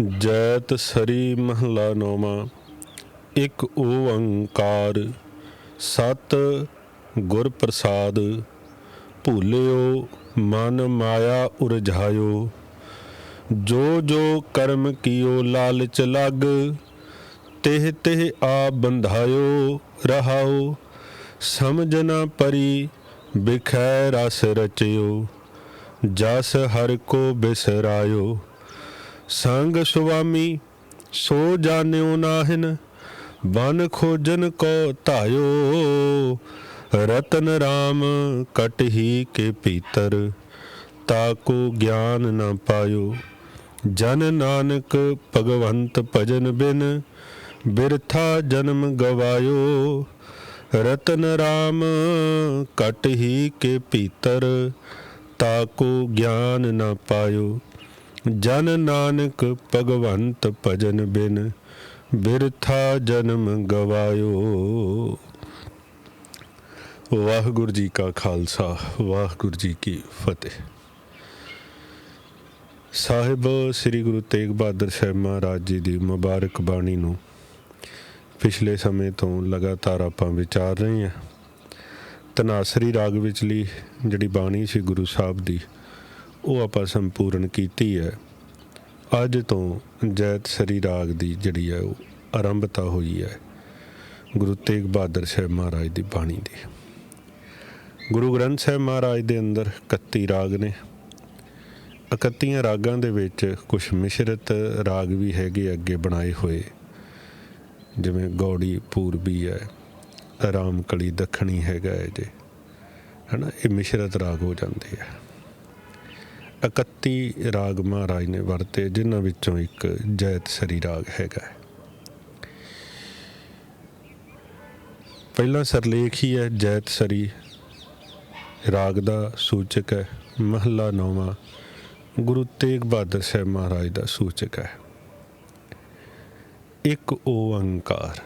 ਜੈਤ ਸਰੀ ਮਹਲਾ ਨੋਮਾ ਇੱਕ ਓੰਕਾਰ, ਸਤ ਗੁਰ ਪ੍ਰਸਾਦ ਭੂਲਿਓ ਮਨ ਮਾਇਆ ਉਰਝਾਇਓ, ਜੋ ਜੋ ਕਰਮ ਕੀਓ ਲਾਲਚ ਲਗ, ਤਿਹ ਤਿਹ ਆ ਬੰਧਾਇਓ ਰਹਾਓ, ਸਮਝ ਨਾ ਪਰੀ ਬਿਖੈ ਰਸ ਰਚਿਓ, ਜਸ ਹਰ ਕੋ ਬਿਸਰਾਇਓ। ਸੰਗ ਸੁਆਮੀ, ਸੋ ਜਾਣਿਓ ਨਾਹਿਨ, ਬਨ ਖੋਜਨ ਕੋ ਧਾਇਓ। ਰਤਨ ਰਾਮ ਕਟਹੀ ਕੇ ਭੀਤਰ ਤਾਕੋ ਗਿਆਨ ਨਾ ਪਾਇਓ। ਜਨ ਨਾਨਕ ਭਗਵੰਤ ਭਜਨ ਬਿਨ, ਬਿਰਥਾ ਜਨਮ ਗਵਾਇਓ। ਰਤਨ ਰਾਮ ਕਟਹੀ ਕੇ ਭੀਤਰ ਤਾਕੋ ਗਿਆਨ ਨਾ ਪਾਇਓ। ਜਨ ਨਾਨਕ ਭਗਵੰਤ ਭਜਨ ਬਿਨ ਬਿਰਥਾ ਜਨਮ ਗਵਾਇਓ। ਵਾਹਿਗੁਰੂ ਜੀ ਕਾ ਖਾਲਸਾ, ਵਾਹਿਗੁਰੂ ਜੀ ਕੀ ਫਤਿਹ। ਸਾਹਿਬ, ਸ੍ਰੀ ਗੁਰੂ ਤੇਗ ਬਹਾਦਰ ਸਾਹਿਬ ਮਹਾਰਾਜ ਜੀ ਦੀ ਮੁਬਾਰਕ ਬਾਣੀ ਨੂੰ ਪਿਛਲੇ ਸਮੇਂ ਤੋਂ ਲਗਾਤਾਰ ਆਪਾਂ ਵਿਚਾਰ ਰਹੇ ਹਾਂ। ਤਨਾਸਰੀ ਰਾਗ ਵਿਚਲੀ ਜਿਹੜੀ ਬਾਣੀ ਸੀ ਗੁਰੂ ਸਾਹਿਬ ਦੀ ਉਹ ਆਪਾਂ ਸੰਪੂਰਨ ਕੀਤੀ ਹੈ। ਅੱਜ ਤੋਂ ਜੈਤ ਸਰੀ ਰਾਗ ਦੀ ਜਿਹੜੀ ਹੈ ਉਹ ਆਰੰਭਤਾ ਹੋਈ ਹੈ। ਗੁਰੂ ਤੇਗ ਬਹਾਦਰ ਸਾਹਿਬ ਮਹਾਰਾਜ ਦੀ ਬਾਣੀ ਦੀ। ਗੁਰੂ ਗ੍ਰੰਥ ਸਾਹਿਬ ਮਹਾਰਾਜ ਦੇ ਅੰਦਰ 31 ਰਾਗ ਨੇ। 31 ਰਾਗਾਂ ਦੇ ਵਿੱਚ ਕੁਝ ਮਿਸ਼ਰਤ ਰਾਗ ਵੀ ਹੈਗੇ ਅੱਗੇ ਬਣਾਏ ਹੋਏ। ਜਿਵੇਂ ਗੌੜੀ ਪੂਰਬੀ ਹੈ ਆਰਾਮ ਕਲੀ ਦੱਖਣੀ ਹੈਗਾ ਹੈ ਜੇ। ਹਨਾ, ਇਹ ਮਿਸ਼ਰਤ ਰਾਗ ਹੋ ਜਾਂਦੇ ਆ। 31 ਰਾਗ ਮਹਾਰਾਜ ਨੇ ਵਰਤੇ, ਜਿਨ੍ਹਾਂ ਵਿੱਚੋਂ ਇੱਕ ਜੈਤ ਸਰੀ ਰਾਗ ਹੈਗਾ ਹੈ। ਪਹਿਲਾ ਸਰਲੇਖ ਹੀ ਹੈ, ਜੈਤ ਸਰੀ ਰਾਗ ਦਾ ਸੂਚਕ ਹੈ, ਮਹਲਾ ਨੌਵਾਂ, ਗੁਰੂ ਤੇਗ ਬਹਾਦਰ ਸਾਹਿਬ ਮਹਾਰਾਜ ਦਾ ਸੂਚਕ ਹੈ ਇੱਕ ਓੰਕਾਰ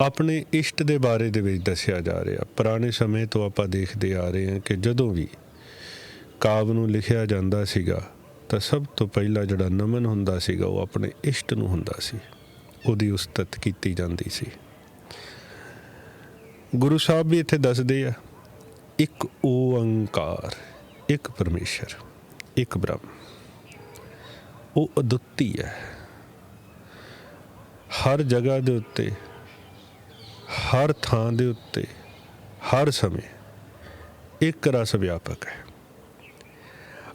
ਆਪਣੇ ਇਸ਼ਟ ਦੇ ਬਾਰੇ ਦੇ ਵਿੱਚ ਦੱਸਿਆ ਜਾ ਰਿਹਾ। ਪੁਰਾਣੇ ਸਮੇਂ ਤੋਂ ਆਪਾਂ ਦੇਖਦੇ ਆ ਰਹੇ ਹਾਂ ਕਿ ਜਦੋਂ ਵੀ ਕਾਵ ਨੂੰ ਲਿਖਿਆ ਜਾਂਦਾ ਸੀਗਾ, ਤਾਂ ਸਭ ਤੋਂ ਪਹਿਲਾਂ ਜਿਹੜਾ ਨਮਨ ਹੁੰਦਾ ਸੀਗਾ, ਉਹ ਆਪਣੇ ਇਸ਼ਟ ਨੂੰ ਹੁੰਦਾ ਸੀ। ਉਹਦੀ ਉਸਤਤ ਕੀਤੀ ਜਾਂਦੀ ਸੀ। ਗੁਰੂ ਸਾਹਿਬ ਵੀ ਇੱਥੇ ਦੱਸਦੇ ਆ, ਇੱਕ ਓੰਕਾਰ ਇੱਕ ਪਰਮੇਸ਼ਰ, ਇੱਕ ਬ੍ਰਹਮ। ਉਹ ਅਦੁੱਤੀ ਹੈ। ਹਰ ਜਗ੍ਹਾ ਦੇ ਉੱਤੇ ਹਰ ਥਾਂ ਦੇ ਉੱਤੇ, ਹਰ ਸਮੇਂ ਇੱਕ ਰਸ ਵਿਆਪਕ ਹੈ।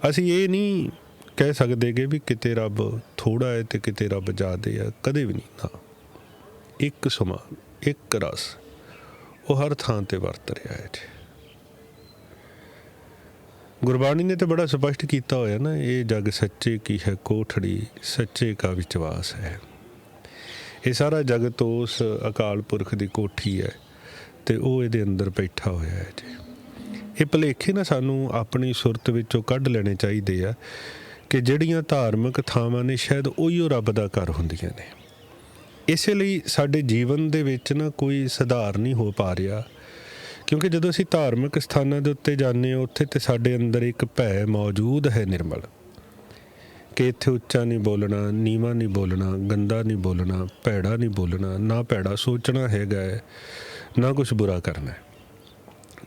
ਅਸੀਂ ਇਹ ਨਹੀਂ ਕਹਿ ਸਕਦੇ ਕਿ ਵੀ ਕਿਤੇ ਰੱਬ ਥੋੜਾ ਹੈ ਤੇ ਕਿਤੇ ਰੱਬ ਜ਼ਿਆਦੇ ਹੈ, ਕਦੇ ਵੀ ਨਹੀਂ। ਨਾ, ਇੱਕ ਸਮਾਨ ਇੱਕ ਰਸ, ਉਹ ਹਰ ਥਾਂ ਤੇ ਵਰਤ ਰਿਹਾ ਹੈ ਜੀ। ਗੁਰਬਾਣੀ ਨੇ ਤਾਂ ਬੜਾ ਸਪਸ਼ਟ ਕੀਤਾ ਹੋਇਆ ਨਾ, ਇਹ ਜਗ ਸੱਚੇ ਕੀ ਹੈ ਕੋਠੜੀ, ਸੱਚੇ ਕਾ ਵਿਸ਼ਵਾਸ ਹੈ। ਇਹ ਸਾਰਾ ਜਗਤ ਉਸ ਅਕਾਲ ਪੁਰਖ ਦੀ ਕੋਠੀ ਹੈ ਤੇ ਉਹ ਇਹਦੇ ਅੰਦਰ ਬੈਠਾ ਹੋਇਆ ਹੈ ਜੀ। ਇਹ ਭਲੇਖੇ ਨਾ ਸਾਨੂੰ ਆਪਣੀ ਸੁਰਤ ਵਿੱਚੋਂ ਕੱਢ ਲੈਣੇ ਚਾਹੀਦੇ ਆ ਕਿ ਜਿਹੜੀਆਂ ਧਾਰਮਿਕ ਥਾਵਾਂ ਨੇ ਸ਼ਾਇਦ ਉਹੀਓ ਰੱਬ ਦਾ ਘਰ ਹੁੰਦੀਆਂ ਨੇ। ਇਸੇ ਲਈ ਸਾਡੇ ਜੀਵਨ ਦੇ ਵਿੱਚ ਨਾ ਕੋਈ ਸੁਧਾਰ ਨਹੀਂ ਹੋ ਪਾ ਰਿਹਾ, ਕਿਉਂਕਿ ਜਦੋਂ ਅਸੀਂ ਧਾਰਮਿਕ ਸਥਾਨਾਂ ਦੇ ਉੱਤੇ ਜਾਂਦੇ ਹਾਂ, ਉੱਥੇ ਤੇ ਸਾਡੇ ਅੰਦਰ ਇੱਕ ਭੈ ਮੌਜੂਦ ਹੈ ਨਿਰਮਲ। ਕਿ ਇੱਥੇ ਉੱਚਾ ਨਹੀਂ ਬੋਲਣਾ, ਨੀਵਾ ਨਹੀਂ ਬੋਲਣਾ, ਗੰਦਾ ਨਹੀਂ ਬੋਲਣਾ, ਭੈੜਾ ਨਹੀਂ ਬੋਲਣਾ, ਨਾ ਭੈੜਾ ਸੋਚਣਾ ਹੈਗਾ ਹੈ, ਨਾ ਕੁਝ ਬੁਰਾ ਕਰਨਾ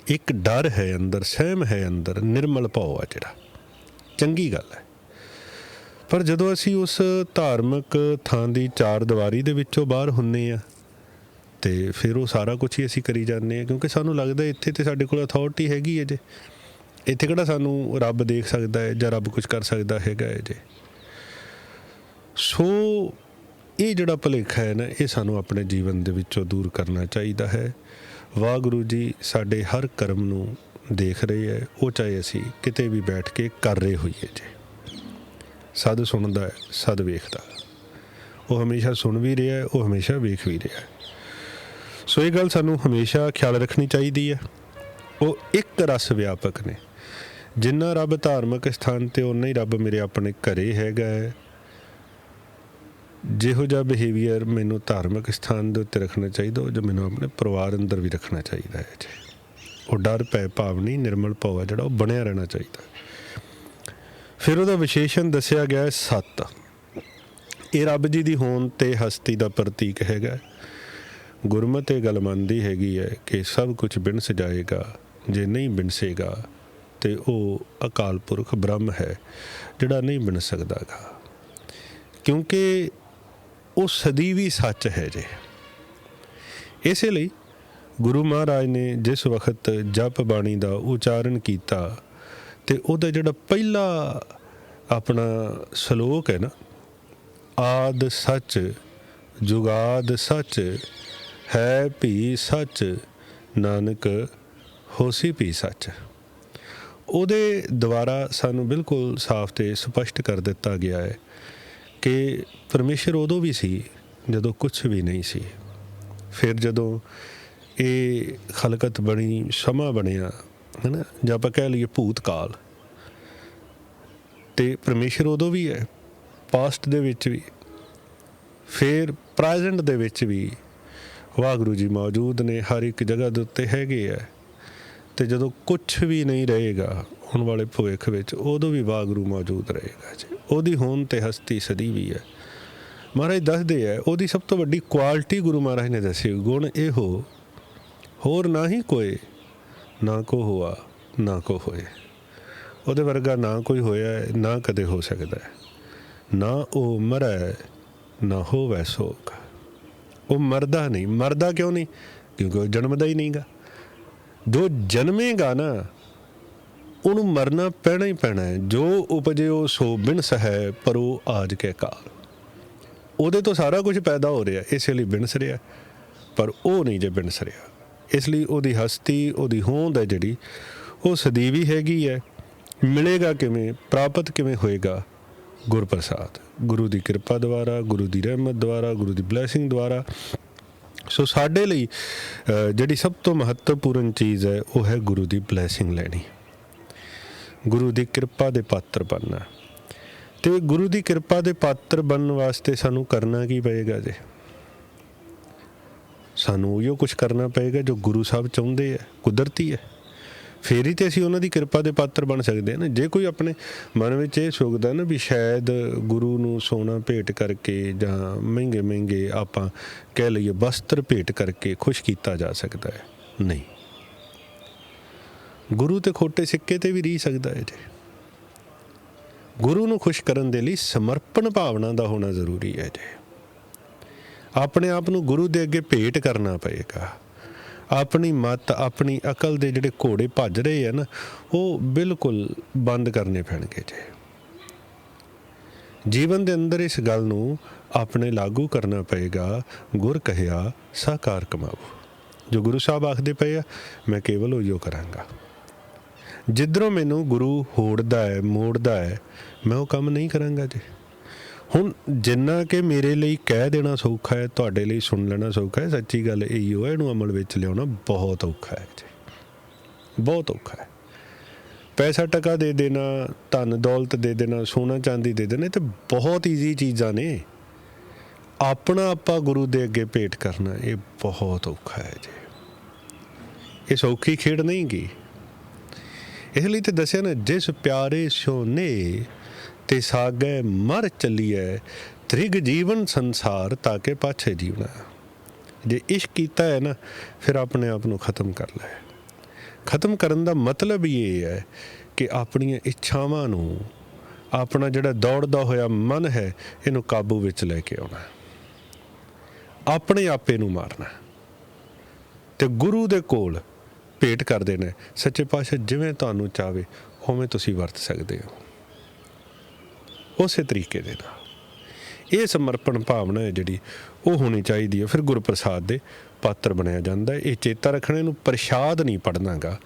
ਇੱਕ ਡਰ ਹੈ ਅੰਦਰ, ਸਹਿਮ ਹੈ ਅੰਦਰ, ਨਿਰਮਲ ਭਾਵ ਆ ਜਿਹੜਾ। ਚੰਗੀ ਗੱਲ ਹੈ। ਪਰ ਜਦੋਂ ਅਸੀਂ ਉਸ ਧਾਰਮਿਕ ਥਾਂ ਦੀ ਚਾਰ ਦੀਵਾਰੀ ਦੇ ਵਿੱਚੋਂ ਬਾਹਰ ਹੁੰਨੇ ਆ, ਤੇ ਫਿਰ ਉਹ ਸਾਰਾ ਕੁਝ ਹੀ ਅਸੀਂ ਕਰੀ ਜਾਂਦੇ ਆ, ਕਿਉਂਕਿ ਸਾਨੂੰ ਲੱਗਦਾ ਇੱਥੇ ਤੇ ਸਾਡੇ ਕੋਲ ਅਥਾਰਟੀ ਹੈਗੀ ਹੈ ਜੇ। ਇੱਥੇ ਕਿਹੜਾ ਸਾਨੂੰ ਰੱਬ ਦੇਖ ਸਕਦਾ ਹੈ ਜਾਂ ਰੱਬ ਕੁਝ ਕਰ ਸਕਦਾ ਹੈਗਾ ਹੈ ਜੇ? ਸੋ ਇਹ ਜਿਹੜਾ ਭੁਲੇਖਾ ਹੈ ਨਾ, ਇਹ ਸਾਨੂੰ ਆਪਣੇ ਜੀਵਨ ਦੇ ਵਿੱਚੋਂ ਦੂਰ ਕਰਨਾ ਚਾਹੀਦਾ ਹੈ। ਵਾਹਿਗੁਰੂ ਜੀ ਸਾਡੇ ਹਰ ਕਰਮ ਨੂੰ ਦੇਖ ਰਹੇ ਹੈ, ਉਹ ਚਾਹੇ ਅਸੀਂ ਕਿਤੇ ਵੀ ਬੈਠ ਕੇ ਕਰ ਰਹੇ ਹੋਈਏ ਜੇ। ਸਦ ਸੁਣਦਾ ਹੈ, ਸਦ ਵੇਖਦਾ। ਉਹ ਹਮੇਸ਼ਾ ਸੁਣ ਵੀ ਰਿਹਾ ਹੈ, ਉਹ ਹਮੇਸ਼ਾ ਵੇਖ ਵੀ ਰਿਹਾ ਹੈ। ਸੋ ਇਹ ਗੱਲ ਸਾਨੂੰ ਹਮੇਸ਼ਾ ਖਿਆਲ ਰੱਖਣੀ ਚਾਹੀਦੀ ਹੈ। ਉਹ ਇੱਕ ਰਸ ਵਿਆਪਕ ਨੇ। ਜਿੰਨਾ ਰੱਬ ਧਾਰਮਿਕ ਸਥਾਨ ਤੇ ਉਨਾ ਹੀ ਰੱਬ ਮੇਰੇ ਆਪਣੇ ਘਰੇ ਹੈਗਾ ਹੈ। ਜਿਹੋ ਜਿਹਾ ਬਿਹੇਵੀਅਰ ਮੈਨੂੰ ਧਾਰਮਿਕ ਸਥਾਨ ਦੇ ਉੱਤੇ ਰੱਖਣਾ ਚਾਹੀਦਾ, ਉਹ ਜੋ ਮੈਨੂੰ ਆਪਣੇ ਪਰਿਵਾਰ ਅੰਦਰ ਵੀ ਰੱਖਣਾ ਚਾਹੀਦਾ ਹੈ ਜੀ। ਉਹ ਡਰ, ਭੈ, ਭਾਵ ਨਹੀਂ, ਨਿਰਮਲ ਭਾਵ ਹੈ ਜਿਹੜਾ ਉਹ ਬਣਿਆ ਰਹਿਣਾ ਚਾਹੀਦਾ। ਫਿਰ ਉਹਦਾ ਵਿਸ਼ੇਸ਼ਣ ਦੱਸਿਆ ਗਿਆ ਹੈ ਸੱਤ। ਇਹ ਰੱਬ ਜੀ ਦੀ ਹੋਣ ਤੇ ਹਸਤੀ ਦਾ ਪ੍ਰਤੀਕ ਹੈਗਾ ਗੁਰਮਤਿ ਇਹ ਗੱਲ ਮੰਨਦੀ ਹੈਗੀ ਹੈ ਕਿ ਸਭ ਕੁਝ ਬਿਨਸ ਜਾਏਗਾ, ਜੇ ਨਹੀਂ ਬਿਨਸੇਗਾ ਤੇ ਉਹ ਅਕਾਲ ਪੁਰਖ ਬ੍ਰਹਮ ਹੈ, ਜਿਹੜਾ ਨਹੀਂ ਬਣ ਸਕਦਾਗਾ। ਕਿਉਂਕਿ ਉਹ ਸਦੀਵੀ ਸੱਚ ਹੈ ਜੇ। ਇਸੇ ਲਈ ਗੁਰੂ ਮਹਾਰਾਜ ਨੇ ਜਿਸ ਵਕਤ ਜਪ ਬਾਣੀ ਦਾ ਉਚਾਰਨ ਕੀਤਾ ਤੇ ਉਹਦਾ ਜਿਹੜਾ ਪਹਿਲਾ ਆਪਣਾ ਸ਼ਲੋਕ ਹੈ ਨਾ, ਆਦ ਸੱਚ, ਜੁਗਾਦ ਸੱਚ, ਹੈ ਭੀ ਸੱਚ, ਨਾਨਕ ਹੋਸੀ ਭੀ ਸੱਚ। ਉਹਦੇ ਦੁਆਰਾ ਸਾਨੂੰ ਬਿਲਕੁਲ ਸਾਫ਼ ਤੇ ਸਪਸ਼ਟ ਕਰ ਦਿੱਤਾ ਗਿਆ ਹੈ ਕਿ ਪਰਮੇਸ਼ਰ ਉਦੋਂ ਵੀ ਸੀ, ਜਦੋਂ ਕੁਝ ਵੀ ਨਹੀਂ ਸੀ। ਫਿਰ ਜਦੋਂ ਇਹ ਖਲਕਤ ਬਣੀ, ਸਮਾਂ ਬਣਿਆ, ਹੈ ਨਾ? ਜਾਂ ਆਪਾਂ ਕਹਿ ਲਈਏ ਭੂਤ ਕਾਲ ਤੇ ਪਰਮੇਸ਼ਰ ਉਦੋਂ ਵੀ ਹੈ ਪਾਸਟ ਦੇ ਵਿੱਚ ਵੀ। ਫਿਰ ਪ੍ਰੈਜ਼ੈਂਟ ਦੇ ਵਿੱਚ ਵੀ ਵਾਹਿਗੁਰੂ ਜੀ ਮੌਜੂਦ ਨੇ, ਹਰ ਇੱਕ ਜਗ੍ਹਾ ਦੇ ਉੱਤੇ ਹੈਗੇ ਆ। ਤੇ ਜਦੋਂ ਕੁਝ ਵੀ ਨਹੀਂ ਰਹੇਗਾ ਆਉਣ ਵਾਲੇ ਭਵਿੱਖ ਵਿੱਚ, ਉਦੋਂ ਵੀ ਵਾਹਿਗੁਰੂ ਮੌਜੂਦ ਰਹੇਗਾ ਜੀ। ਉਹਦੀ ਹੋਂਦ ਤੇ ਹਸਤੀ ਸਦੀ ਵੀ ਹੈ। ਮਹਾਰਾਜ ਦੱਸਦੇ ਆ, ਉਹਦੀ ਸਭ ਤੋਂ ਵੱਡੀ ਕੁਆਲਿਟੀ ਗੁਰੂ ਮਹਾਰਾਜ ਨੇ ਦੱਸੀ, ਗੁਣ ਇਹੋ, ਹੋਰ ਨਾ ਹੀ ਕੋਈ, ਨਾ ਕੋ ਹੁਆ, ਨਾ ਕੋ ਹੋਏ। ਉਹਦੇ ਵਰਗਾ ਨਾ ਕੋਈ ਹੋਇਆ, ਨਾ ਕਦੇ ਹੋ ਸਕਦਾ ਹੈ। ਨਾ ਉਹ ਮਰੈ, ਨਾ ਹੋਵੇ ਸੋਗ ਉਹ ਮਰਦਾ ਨਹੀਂ, ਮਰਦਾ ਕਿਉਂ ਨਹੀਂ? ਕਿਉਂਕਿ ਉਹ ਜਨਮਦਾ ਹੀ ਨਹੀਂਗਾ। ਜੋ ਜਨਮੇਗਾ ਨਾ ਉਹਨੂੰ ਮਰਨਾ ਪੈਣਾ ਹੀ ਪੈਣਾ ਹੈ। ਜੋ ਉਪਜਿਓ ਸੋ ਬਿਨਸ ਹੈ ਪਰ ਉਹ ਆਜ ਕੇ ਕਾਲ। ਉਹਦੇ ਤੋਂ ਸਾਰਾ ਕੁਝ ਪੈਦਾ ਹੋ ਰਿਹਾ, ਇਸੇ ਲਈ ਬਿਨਸ ਰਿਹਾ। ਪਰ ਉਹ ਨਹੀਂ ਜੇ ਬਿਨਸ ਰਿਹਾ। ਇਸ ਲਈ ਉਹਦੀ ਹਸਤੀ, ਉਹਦੀ ਹੋਂਦ ਹੈ ਜਿਹੜੀ, ਉਹ ਸਦੀਵੀ ਹੈਗੀ ਹੈ। ਮਿਲੇਗਾ ਕਿਵੇਂ, ਪ੍ਰਾਪਤ ਕਿਵੇਂ ਹੋਏਗਾ? ਗੁਰਪ੍ਰਸਾਦ। ਗੁਰੂ ਦੀ ਕਿਰਪਾ ਦੁਆਰਾ, ਗੁਰੂ ਦੀ ਰਹਿਮਤ ਦੁਆਰਾ, ਗੁਰੂ ਦੀ ਬਲੇਸਿੰਗ ਦੁਆਰਾ ਸੋ ਸਾਡੇ ਲਈ ਜਿਹੜੀ ਸਭ ਤੋਂ ਮਹੱਤਵਪੂਰਨ ਚੀਜ਼ ਹੈ, ਉਹ ਹੈ ਗੁਰੂ ਦੀ ਬਲੇਸਿੰਗ ਲੈਣੀ। ਗੁਰੂ ਦੀ ਕਿਰਪਾ ਦੇ ਪਾਤਰ ਬਣਨਾ। ਤੇ ਗੁਰੂ ਦੀ ਕਿਰਪਾ ਦੇ ਪਾਤਰ ਬਣਨ ਵਾਸਤੇ ਸਾਨੂੰ ਕਰਨਾ ਕੀ ਪਏਗਾ ਜੀ? ਸਾਨੂੰ ਉਹੋ ਕੁਝ ਕਰਨਾ ਪਏਗਾ ਜੋ ਗੁਰੂ ਸਾਹਿਬ ਚਾਹੁੰਦੇ ਆ, ਕੁਦਰਤੀ ਹੈ ਫੇਰ ਹੀ ਤੇ ਅਸੀਂ ਉਹਨਾਂ ਦੀ ਕਿਰਪਾ ਦੇ ਪਾਤਰ ਬਣ ਸਕਦੇ ਹਾਂ ਨਾ। ਜੇ ਕੋਈ ਆਪਣੇ ਮਨ ਵਿੱਚ ਇਹ ਸੋਚਦਾ ਨਾ ਵੀ ਸ਼ਾਇਦ ਗੁਰੂ ਨੂੰ ਸੋਨਾ ਭੇਟ ਕਰਕੇ ਜਾਂ ਮਹਿੰਗੇ ਮਹਿੰਗੇ ਆਪਾਂ ਕਹਿ ਲਈਏ ਵਸਤਰ ਭੇਟ ਕਰਕੇ ਖੁਸ਼ ਕੀਤਾ ਜਾ ਸਕਦਾ ਹੈ। ਨਹੀਂ। ਗੁਰੂ ਤੇ ਖੋਟੇ ਸਿੱਕੇ ਤੇ ਵੀ ਰਹੀ ਸਕਦਾ ਹੈ ਜੀ। ਗੁਰੂ ਨੂੰ ਖੁਸ਼ ਕਰਨ ਦੇ ਲਈ ਸਮਰਪਣ ਭਾਵਨਾ ਦਾ ਹੋਣਾ ਜ਼ਰੂਰੀ ਹੈ ਜੀ। ਆਪਣੇ ਆਪ ਨੂੰ ਗੁਰੂ ਦੇ ਅੱਗੇ ਭੇਟ ਕਰਨਾ ਪਏਗਾ। ਆਪਣੀ ਮਤ, ਆਪਣੀ ਅਕਲ ਦੇ ਜਿਹੜੇ ਘੋੜੇ ਭੱਜ ਰਹੇ ਆ ਨਾ, ਉਹ ਬਿਲਕੁਲ ਬੰਦ ਕਰਨੇ ਪੈਣਗੇ ਜੀ। ਜੀਵਨ ਦੇ ਅੰਦਰ ਇਸ ਗੱਲ ਨੂੰ ਆਪਣੇ ਲਾਗੂ ਕਰਨਾ ਪਏਗਾ, ਗੁਰ ਕਹਿਆ, ਸਾਕਾਰ ਕਮਾਓ। ਜੋ ਗੁਰੂ ਸਾਹਿਬ ਆਖਦੇ ਪਏ ਆ, ਮੈਂ ਕੇਵਲ ਉਹੀਓ ਕਰਾਂਗਾ। ਜਿੱਧਰੋਂ ਮੈਨੂੰ ਗੁਰੂ ਹੋੜਦਾ ਹੈ, ਮੋੜਦਾ ਹੈ, ਮੈਂ ਉਹ ਕੰਮ ਨਹੀਂ ਕਰਾਂਗਾ ਜੀ। ਹੁਣ ਜਿੰਨਾ ਕਿ ਮੇਰੇ ਲਈ ਕਹਿ ਦੇਣਾ ਸੌਖਾ ਹੈ, ਤੁਹਾਡੇ ਲਈ ਸੁਣ ਲੈਣਾ ਸੌਖਾ ਹੈ, ਸੱਚੀ ਗੱਲ ਇਹੀ ਹੈ ਇਹਨੂੰ ਅਮਲ ਵਿੱਚ ਲਿਆਉਣਾ ਬਹੁਤ ਔਖਾ ਹੈ ਜੀ। ਬਹੁਤ ਔਖਾ ਹੈ। ਪੈਸਾ ਟਕਾ ਦੇ ਦੇਣਾ, ਧਨ ਦੌਲਤ ਦੇ ਦੇਣਾ, ਸੋਨਾ ਚਾਂਦੀ ਦੇ ਦੇਣਾ ਤੇ ਬਹੁਤ ਈਜ਼ੀ ਚੀਜ਼ਾਂ ਨੇ। ਆਪਣਾ ਆਪਾਂ ਗੁਰੂ ਦੇ ਅੱਗੇ ਭੇਟ ਕਰਨਾ, ਇਹ ਬਹੁਤ ਔਖਾ ਹੈ ਜੀ। ਇਹ ਸੌਖੀ ਖੇਡ ਨਹੀਂ ਗੀ। ਇਸ ਲਈ ਤੇ ਦੱਸਿਆ ਨਾ, ਜਿਸ ਪਿਆਰੇ ਸੋਨੇ ਤੇ ਸਾਗੈ ਮਰ ਚੱਲੀਐ, ਤ੍ਰਿਗ ਜੀਵਨ ਸੰਸਾਰ ਤਾਕੇ ਪਾਛੇ ਜੀਵਨਾ। ਜੇ ਇਸ਼ਕ ਕੀਤਾ ਹੈ ਨਾ, ਫਿਰ ਆਪਣੇ ਆਪ ਨੂੰ ਖਤਮ ਕਰ ਲੈ। ਖਤਮ ਕਰਨ ਦਾ ਮਤਲਬ ਹੀ ਇਹ ਹੈ ਕਿ ਆਪਣੀਆਂ ਇੱਛਾਵਾਂ ਨੂੰ, ਆਪਣਾ ਜਿਹੜਾ ਦੌੜਦਾ ਹੋਇਆ ਮਨ ਹੈ, ਇਹਨੂੰ ਕਾਬੂ ਵਿੱਚ ਲੈ ਕੇ ਆਉਣਾ ਆਪਣੇ ਆਪੇ ਨੂੰ ਮਾਰਨਾ ਤੇ ਗੁਰੂ ਦੇ ਕੋਲ ਭੇਟ ਕਰ ਦੇਣਾ ਸੱਚੇ ਪਾਤਸ਼ਾਹ ਜਿਵੇਂ ਤੁਹਾਨੂੰ ਚਾਵੇ ਉਵੇਂ ਤੁਸੀਂ ਵਰਤ ਸਕਦੇ ਹੋ। ਉਸੇ ਤਰੀਕੇ ਦੇ ਨਾਲ। ਇਹ ਸਮਰਪਣ ਭਾਵਨਾ ਹੈ ਜਿਹੜੀ ਉਹ ਹੋਣੀ ਚਾਹੀਦੀ ਹੈ। ਫਿਰ ਗੁਰਪ੍ਰਸਾਦ ਦੇ ਪਾਤਰ ਬਣਿਆ ਜਾਂਦਾ ਇਹ ਚੇਤਾ ਰੱਖਣੇ ਨੂੰ ਪ੍ਰਸ਼ਾਦ ਨਹੀਂ ਪੜਨਾਗਾ